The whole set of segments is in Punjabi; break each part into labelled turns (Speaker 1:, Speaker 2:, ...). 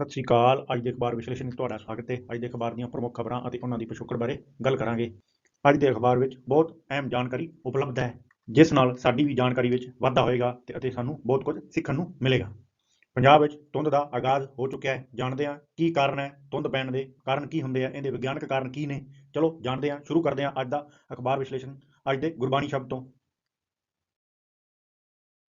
Speaker 1: ਸਤਿ ਸ਼੍ਰੀ ਅਕਾਲ। ਅੱਜ ਦੇ ਅਖਬਾਰ ਵਿਸ਼ਲੇਸ਼ਣ ਵਿੱਚ ਤੁਹਾਡਾ ਸਵਾਗਤ ਹੈ। ਅੱਜ ਦੇ ਅਖਬਾਰ ਦੀਆਂ ਪ੍ਰਮੁੱਖ ਖਬਰਾਂ ਅਤੇ ਉਹਨਾਂ ਦੀ ਪਿਛੋਕੜ ਬਾਰੇ ਗੱਲ ਕਰਾਂਗੇ। ਅੱਜ ਦੇ ਅਖਬਾਰ ਵਿੱਚ ਬਹੁਤ ਅਹਿਮ ਜਾਣਕਾਰੀ ਉਪਲਬਧ ਹੈ, ਜਿਸ ਨਾਲ ਸਾਡੀ ਵੀ ਜਾਣਕਾਰੀ ਵਿੱਚ ਵਾਧਾ ਹੋਏਗਾ ਤੇ ਅਤੇ ਸਾਨੂੰ ਬਹੁਤ ਕੁਝ ਸਿੱਖਣ ਨੂੰ ਮਿਲੇਗਾ। ਪੰਜਾਬ ਵਿੱਚ ਧੁੰਦ ਦਾ ਆਗਾਜ਼ ਹੋ ਚੁੱਕਿਆ ਹੈ। ਜਾਣਦੇ ਹਾਂ ਕੀ ਕਾਰਨ ਹੈ, ਧੁੰਦ ਪੈਣ ਦੇ ਕਾਰਨ ਕੀ ਹੁੰਦੇ ਆ, ਇਹਦੇ ਵਿਗਿਆਨਕ ਕਾਰਨ ਕੀ ਨੇ। ਚਲੋ ਜਾਣਦੇ ਹਾਂ, ਸ਼ੁਰੂ ਕਰਦੇ ਹਾਂ ਅੱਜ ਦਾ ਅਖਬਾਰ ਵਿਸ਼ਲੇਸ਼ਣ। ਅੱਜ ਦੇ ਗੁਰਬਾਣੀ ਸ਼ਬਦ ਤੋਂ।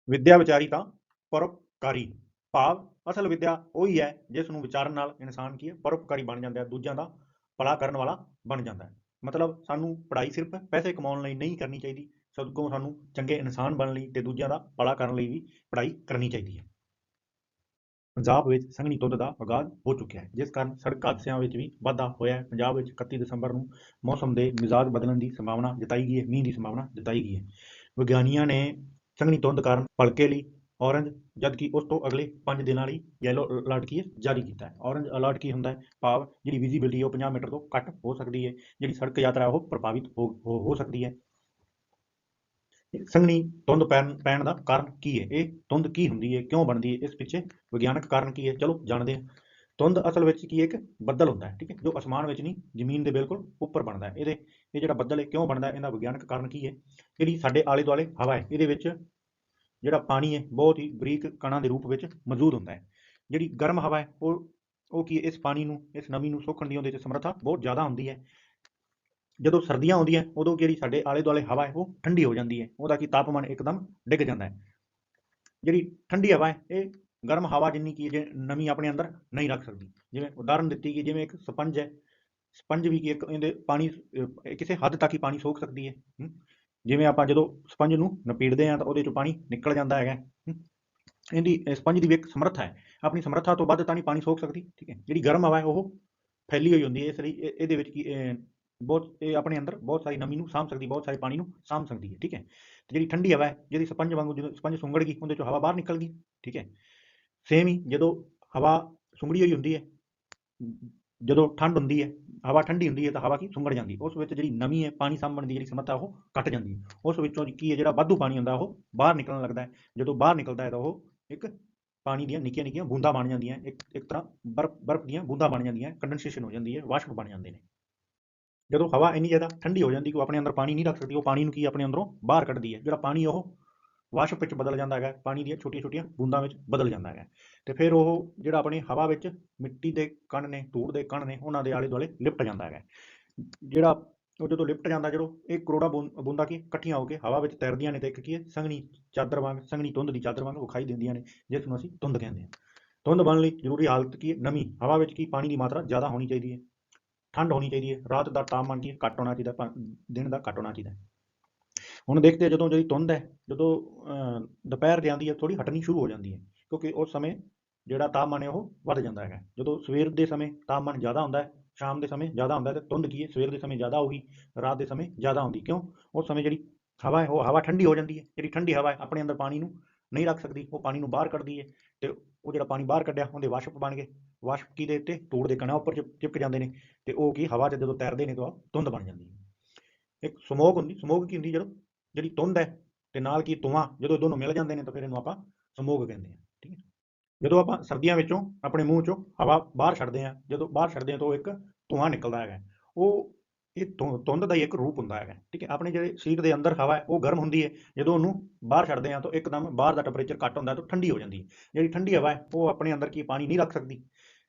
Speaker 1: ਵਿਦਿਆ ਵਿਚਾਰੀ ਤਾਂ ਪਰਉਪਕਾਰੀ। ਭਾਵ ਅਸਲ ਵਿਦਿਆ ਉਹੀ ਹੈ, ਜਿਸ ਨੂੰ ਵਿਚਾਰਨ ਨਾਲ ਇਨਸਾਨ ਕੀ ਹੈ, ਪਰਉਪਕਾਰੀ ਬਣ ਜਾਂਦਾ ਹੈ, ਦੂਜਿਆਂ ਦਾ ਭਲਾ ਕਰਨ ਵਾਲਾ ਬਣ ਜਾਂਦਾ ਹੈ। ਮਤਲਬ ਸਾਨੂੰ ਪੜ੍ਹਾਈ ਸਿਰਫ ਪੈਸੇ ਕਮਾਉਣ ਲਈ ਨਹੀਂ ਕਰਨੀ ਚਾਹੀਦੀ, ਸਗੋਂ ਸਾਨੂੰ ਚੰਗੇ ਇਨਸਾਨ ਬਣਨ ਲਈ ਤੇ ਦੂਜਿਆਂ ਦਾ ਭਲਾ ਕਰਨ ਲਈ ਵੀ ਪੜ੍ਹਾਈ ਕਰਨੀ ਚਾਹੀਦੀ ਹੈ। ਪੰਜਾਬ ਵਿੱਚ ਸੰਘਣੀ ਧੁੰਦ ਦਾ ਆਗਾਜ਼ ਹੋ ਚੁੱਕਿਆ ਹੈ, ਜਿਸ ਕਾਰਨ ਸੜਕ ਹਾਦਸਿਆਂ ਵਿੱਚ ਵੀ ਵਾਧਾ ਹੋਇਆ ਹੈ। ਪੰਜਾਬ ਵਿੱਚ 31 ਦਸੰਬਰ ਨੂੰ ਮੌਸਮ ਦੇ ਮਿਜ਼ਾਜ ਬਦਲਣ ਦੀ ਸੰਭਾਵਨਾ ਜਤਾਈ ਗਈ ਹੈ, ਮੀਂਹ ਦੀ ਸੰਭਾਵਨਾ ਜਤਾਈ ਗਈ ਹੈ। ਵਿਗਿਆਨੀਆਂ ਨੇ ਸੰਘਣੀ ਧੁੰਦ ਕਾਰਨ ਭਲਕੇ ਲਈ ਔਰੰਜ ਜਦਕਿ ਉਸ ਤੋਂ ਅਗਲੇ 5 ਦਿਨਾਂ ਲਈ ਯੈਲੋ ਅਲਰਟ ਕੀ ਹੈ? ਜਾਰੀ ਕੀਤਾ ਹੈ। ਔਰੰਜ ਅਲਰਟ ਕੀ ਹੁੰਦਾ ਹੈ? ਭਾਵ ਜਿਹੜੀ ਵਿਜ਼ਿਬਿਲਟੀ ਉਹ 50 ਮੀਟਰ ਤੋਂ ਘੱਟ ਹੋ ਸਕਦੀ ਹੈ। ਜਿਹੜੀ ਸੜਕ ਯਾਤਰਾ ਉਹ ਪ੍ਰਭਾਵਿਤ ਹੋ ਹੋ ਹੋ ਸਕਦੀ ਹੈ। ਸੰਘਣੀ ਧੁੰਦ ਪੈਣ ਪੈਣ ਦਾ ਕਾਰਨ ਕੀ ਹੈ? ਇਹ ਧੁੰਦ ਕੀ ਹੁੰਦੀ ਹੈ? ਕਿਉਂ ਬਣਦੀ ਹੈ? ਇਸ ਪਿੱਛੇ ਵਿਗਿਆਨਕ ਕਾਰਨ ਕੀ ਹੈ? ਚਲੋ ਜਾਣਦੇ ਹਾਂ। ਧੁੰਦ ਅਸਲ ਵਿੱਚ ਕੀ ਹੈ? ਇੱਕ ਬੱਦਲ ਹੁੰਦਾ ਹੈ, ਠੀਕ ਹੈ? ਜੋ ਅਸਮਾਨ ਵਿੱਚ ਨਹੀਂ, ਜ਼ਮੀਨ ਦੇ ਬਿਲਕੁਲ ਉੱਪਰ ਬਣਦਾ ਹੈ। ਇਹਦੇ, ਇਹ ਜਿਹੜਾ ਬੱਦਲ ਹੈ ਕਿਉਂ ਬਣਦਾ ਹੈ? ਇਹਦਾ ਵਿਗਿਆਨਕ ਕਾਰਨ ਕੀ ਹੈ? ਜਿਹੜੀ ਸਾਡੇ ਆਲੇ ਦੁਆਲੇ ਹਵਾ ਹੈ। ਇਹਦੇ ਵਿੱਚ ਜਿਹੜਾ ਪਾਣੀ ਹੈ, ਬਹੁਤ ਹੀ ਬਰੀਕ ਕਣਾਂ ਦੇ ਰੂਪ ਵਿੱਚ ਮੌਜੂਦ ਹੁੰਦਾ ਹੈ। ਜਿਹੜੀ ਗਰਮ ਹਵਾ ਹੈ, ਉਹ ਉਹ ਕੀ ਇਸ ਪਾਣੀ ਨੂੰ, ਇਸ ਨਮੀ ਨੂੰ ਸੋਖਣ ਦੀ, ਉਹਦੇ 'ਚ ਸਮਰੱਥਾ ਬਹੁਤ ਜ਼ਿਆਦਾ ਹੁੰਦੀ ਹੈ। ਜਦੋਂ ਸਰਦੀਆਂ ਆਉਂਦੀਆਂ, ਉਦੋਂ ਜਿਹੜੀ ਸਾਡੇ ਆਲੇ ਦੁਆਲੇ ਹਵਾ ਹੈ, ਉਹ ਠੰਡੀ ਹੋ ਜਾਂਦੀ ਹੈ। ਉਹਦਾ ਕੀ ਤਾਪਮਾਨ ਇੱਕਦਮ ਡਿੱਗ ਜਾਂਦਾ ਹੈ। ਜਿਹੜੀ ਠੰਡੀ ਹਵਾ ਹੈ, ਇਹ ਗਰਮ ਹਵਾ ਜਿੰਨੀ ਕੀ ਜੇ ਨਮੀ ਆਪਣੇ ਅੰਦਰ ਨਹੀਂ ਰੱਖ ਸਕਦੀ। ਜਿਵੇਂ ਉਦਾਹਰਨ ਦਿੱਤੀ ਕਿ ਜਿਵੇਂ ਇੱਕ ਸਪੰਜ ਹੈ, ਸਪੰਜ ਵੀ ਕੀ ਇੱਕ ਇਹਦੇ ਪਾਣੀ ਕਿਸੇ ਹੱਦ ਤੱਕ ਹੀ ਪਾਣੀ ਸੋਖ ਸਕਦੀ ਹੈ। ਜਿਵੇਂ ਆਪਾਂ ਜਦੋਂ ਸਪੰਜ ਨੂੰ ਨਪੀੜਦੇ ਹਾਂ ਤਾਂ ਉਹਦੇ ਚੋਂ ਪਾਣੀ ਨਿਕਲ ਜਾਂਦਾ ਹੈਗਾ ਇਹਦੀ ਸਪੰਜ ਦੀ ਵੀ ਇੱਕ ਸਮਰੱਥਾ ਹੈ। ਆਪਣੀ ਸਮਰੱਥਾ ਤੋਂ ਵੱਧ ਤਾਂ ਨਹੀਂ ਪਾਣੀ ਸੋਖ ਸਕਦੀ, ਠੀਕ ਹੈ। ਜਿਹੜੀ ਗਰਮ ਹਵਾ ਹੈ, ਉਹ ਫੈਲੀ ਹੋਈ ਹੁੰਦੀ ਹੈ, ਇਸ ਲਈ ਇਹ- ਇਹਦੇ ਵਿੱਚ ਕੀ ਬਹੁਤ, ਇਹ ਆਪਣੇ ਅੰਦਰ ਬਹੁਤ ਸਾਰੀ ਨਮੀ ਨੂੰ ਸਾਂਭ ਸਕਦੀ, ਬਹੁਤ ਸਾਰੇ ਪਾਣੀ ਨੂੰ ਸਾਂਭ ਸਕਦੀ ਹੈ, ਠੀਕ ਹੈ। ਤੇ ਜਿਹੜੀ ਠੰਡੀ ਹਵਾ ਹੈ, ਜਿਹੜੀ ਸਪੰਜ ਵਾਂਗੂ ਜਦੋਂ ਸਪੰਜ ਸੁੰਗੜ ਗਈ, ਉਹਦੇ ਚੋਂ ਹਵਾ ਬਾਹਰ ਨਿਕਲ ਗਈ, ਠੀਕ ਹੈ। ਸੇਮ ਹੀ ਜਦੋਂ ਹਵਾ ਸੁੰਗੜੀ ਹੋਈ ਹੁੰਦੀ ਹੈ ਜਦੋਂ ਠੰਡ ਹੁੰਦੀ ਹੈ, ਹਵਾ ਠੰਡੀ ਹੁੰਦੀ ਹੈ ਤਾਂ ਹਵਾ ਕੀ ਸੁੰਗੜ ਜਾਂਦੀ ਹੈ। ਉਸ ਵਿੱਚ ਜਿਹੜੀ ਨਮੀ ਹੈ, ਪਾਣੀ ਸਾਂਭਣ ਦੀ ਜਿਹੜੀ ਸਮਰੱਥਾ ਉਹ ਘਟ ਜਾਂਦੀ ਹੈ। ਉਸ ਵਿੱਚੋਂ ਕੀ ਹੈ, ਜਿਹੜਾ ਵਾਧੂ ਪਾਣੀ ਹੁੰਦਾ ਉਹ ਬਾਹਰ ਨਿਕਲਣ ਲੱਗਦਾ ਹੈ। ਜਦੋਂ ਬਾਹਰ ਨਿਕਲਦਾ ਹੈ ਤਾਂ ਉਹ ਇੱਕ ਪਾਣੀ ਦੀਆਂ ਨਿੱਕੀਆਂ ਨਿੱਕੀਆਂ ਬੂੰਦਾਂ ਬਣ ਜਾਂਦੀਆਂ ਇੱਕ ਇੱਕ ਤਰ੍ਹਾਂ ਬਰਫ਼ ਬਰਫ਼ ਦੀਆਂ ਬੂੰਦਾਂ ਬਣ ਜਾਂਦੀਆਂ ਕੰਡੈਂਸੇਸ਼ਨ ਹੋ ਜਾਂਦੀ ਹੈ ਵਾਸ਼ਪ ਬਣ ਜਾਂਦੇ ਨੇ। ਜਦੋਂ ਹਵਾ ਇੰਨੀ ਜ਼ਿਆਦਾ ਠੰਡੀ ਹੋ ਜਾਂਦੀ ਕਿ ਉਹ ਆਪਣੇ ਅੰਦਰ ਪਾਣੀ ਨਹੀਂ ਰੱਖ ਸਕਦੀ, ਉਹ ਪਾਣੀ ਨੂੰ ਕੀ ਆਪਣੇ ਅੰਦਰੋਂ ਬਾਹਰ ਕੱਢਦੀ ਹੈ। ਜਿਹੜਾ ਪਾਣੀ ਉਹ ਵਾਸ਼ਪ ਵਿੱਚ ਬਦਲ ਜਾਂਦਾ ਹੈਗਾ, ਪਾਣੀ ਦੀਆਂ ਛੋਟੀਆਂ ਛੋਟੀਆਂ ਬੂੰਦਾਂ ਵਿੱਚ ਬਦਲ ਜਾਂਦਾ ਹੈਗਾ। ਤੇ ਫਿਰ ਉਹ ਜਿਹੜਾ ਆਪਣੀ ਹਵਾ ਵਿੱਚ ਮਿੱਟੀ ਦੇ ਕਣ ਨੇ, ਧੂੜ ਦੇ ਕਣ ਨੇ, ਉਹਨਾਂ ਦੇ ਆਲੇ ਦੁਆਲੇ ਲਿਪਟ ਜਾਂਦਾ ਹੈਗਾ। ਜਿਹੜਾ ਉਹ ਜਦੋਂ ਲਿਪਟ ਜਾਂਦਾ, ਜਦੋਂ ਇਹ ਕਰੋੜਾਂ ਬੂੰ- ਬੂੰਦਾਂ ਕੀ ਇਕੱਠੀਆਂ ਹੋ ਕੇ ਹਵਾ ਵਿੱਚ ਤੈਰਦੀਆਂ ਨੇ ਤੇ ਇੱਕ ਕੀ ਹੈ? ਸੰਘਣੀ ਚਾਦਰ ਵਾਂਗ, ਸੰਘਣੀ ਧੁੰਦ ਦੀ ਚਾਦਰ ਵਾਂਗ ਵਿਖਾਈ ਦਿੰਦੀਆਂ ਨੇ, ਜਿਸ ਨੂੰ ਅਸੀਂ ਧੁੰਦ ਕਹਿੰਦੇ ਹਾਂ। ਧੁੰਦ ਬਣਨ ਲਈ ਜ਼ਰੂਰੀ ਹਾਲਤ ਕੀ ਹੈ? ਨਮੀ। ਹਵਾ ਵਿੱਚ ਕੀ? ਪਾਣੀ ਦੀ ਮਾਤਰਾ ਜ਼ਿਆਦਾ ਹੋਣੀ ਚਾਹੀਦੀ ਹੈ। ਠੰਡ ਹੋਣੀ ਚਾਹੀਦੀ ਹੈ। ਰਾਤ ਦਾ ਤਾਪਮਾਨ ਕੀ ਘੱਟ ਹੋਣਾ ਚਾਹੀਦਾ, ਪਾ- ਦਿਨ ਦਾ ਘੱਟ ਹੋਣਾ ਚਾਹੀਦਾ। ਹੁਣ ਦੇਖਦੇ ਹਾਂ ਜਦੋਂ ਜਿਹੜੀ ਧੁੰਦ ਹੈ, ਜਦੋਂ ਦੁਪਹਿਰ ਜਾਂਦੀ ਹੈ ਥੋੜੀ ਹਟਣੀ ਸ਼ੁਰੂ ਹੋ ਜਾਂਦੀ ਹੈ, ਕਿਉਂਕਿ ਉਸ ਸਮੇਂ ਜਿਹੜਾ ਤਾਪਮਾਨ ਹੈ ਉਹ ਵੱਧ ਜਾਂਦਾ ਹੈਗਾ। ਜਦੋਂ ਸਵੇਰ ਦੇ ਸਮੇਂ ਤਾਪਮਾਨ ਜ਼ਿਆਦਾ ਹੁੰਦਾ ਹੈ, ਸ਼ਾਮ ਦੇ ਸਮੇਂ ਜ਼ਿਆਦਾ ਹੁੰਦਾ ਹੈ, ਤੇ ਧੁੰਦ ਕੀ ਹੈ? ਸਵੇਰ ਦੇ ਸਮੇਂ ਜ਼ਿਆਦਾ ਹੋਗੀ ਰਾਤ ਦੇ ਸਮੇਂ ਜ਼ਿਆਦਾ ਹੁੰਦੀ ਕਿਉਂ? ਉਸ ਸਮੇਂ ਜਿਹੜੀ ਹਵਾ ਹੈ, ਉਹ ਹਵਾ ਠੰਡੀ ਹੋ ਜਾਂਦੀ ਹੈ। ਜਿਹੜੀ ਠੰਡੀ ਹਵਾ ਹੈ, ਆਪਣੇ ਅੰਦਰ ਪਾਣੀ ਨੂੰ ਨਹੀਂ ਰੱਖ ਸਕਦੀ, ਉਹ ਪਾਣੀ ਨੂੰ ਬਾਹਰ ਕੱਢਦੀ ਹੈ, ਤੇ ਉਹ ਜਿਹੜਾ ਪਾਣੀ ਬਾਹਰ ਕੱਢਿਆ, ਉਹਦੇ ਵਾਸ਼ਪ ਬਣ ਗਏ। ਵਾਸ਼ਪ ਕੀ ਦੇ ਉੱਤੇ? ਧੂੜ ਦੇ ਕਣਾਂ ਉੱਪਰ ਚਿਪ- ਚਿਪਕ ਜਾਂਦੇ ਨੇ, ਤੇ ਉਹ ਕੀ? ਹਵਾ 'ਚ ਜਦੋਂ ਤੈਰਦੇ ਨੇ, ਤਾਂ ਧੁੰਦ ਬਣ ਜਾਂਦੀ ਹੈ। ਇੱਕ ਸਮੋਗ ਹੁੰਦੀ ਸਮੋਗ ਕੀ ਹੁੰਦੀ ਜਦੋਂ ਜਿਹੜੀ ਧੁੰਦ ਹੈ ਤੇ ਨਾਲ ਕੀ ਧੂਆਂ, ਜਦੋਂ ਦੋਨੋਂ ਮਿਲ ਜਾਂਦੇ ਨੇ ਤਾਂ ਫਿਰ ਇਹਨੂੰ ਆਪਾਂ ਸਮੋਗ ਕਹਿੰਦੇ ਹਾਂ, ਠੀਕ ਹੈ? ਜਦੋਂ ਆਪਾਂ ਸਰਦੀਆਂ ਵਿੱਚੋਂ ਆਪਣੇ ਮੂੰਹ ਚੋਂ ਹਵਾ ਬਾਹਰ ਛੱਡਦੇ ਹਾਂ, ਜਦੋਂ ਬਾਹਰ ਛੱਡਦੇ ਹਾਂ ਤਾਂ ਉਹ ਇੱਕ ਧੂਆਂ ਨਿਕਲਦਾ ਹੈਗਾ। ਉਹ ਇਹ ਧੁ- ਧੁੰਦ ਦਾ ਹੀ ਇੱਕ ਰੂਪ ਹੁੰਦਾ ਹੈਗਾ, ਠੀਕ ਹੈ? ਆਪਣੇ ਜਿਹੜੇ ਸਰੀਰ ਦੇ ਅੰਦਰ ਹਵਾ ਹੈ, ਉਹ ਗਰਮ ਹੁੰਦੀ ਹੈ। ਜਦੋਂ ਉਹਨੂੰ ਬਾਹਰ ਛੱਡਦੇ ਹਾਂ ਤਾਂ ਇੱਕਦਮ ਬਾਹਰ ਦਾ ਟੈਂਪਰੇਚਰ ਘੱਟ ਹੁੰਦਾ ਤਾਂ ਠੰਡੀ ਹੋ ਜਾਂਦੀ ਹੈ। ਜਿਹੜੀ ਠੰਡੀ ਹਵਾ ਹੈ, ਉਹ ਆਪਣੇ ਅੰਦਰ ਕੀ ਪਾਣੀ ਨਹੀਂ ਰੱਖ ਸਕਦੀ।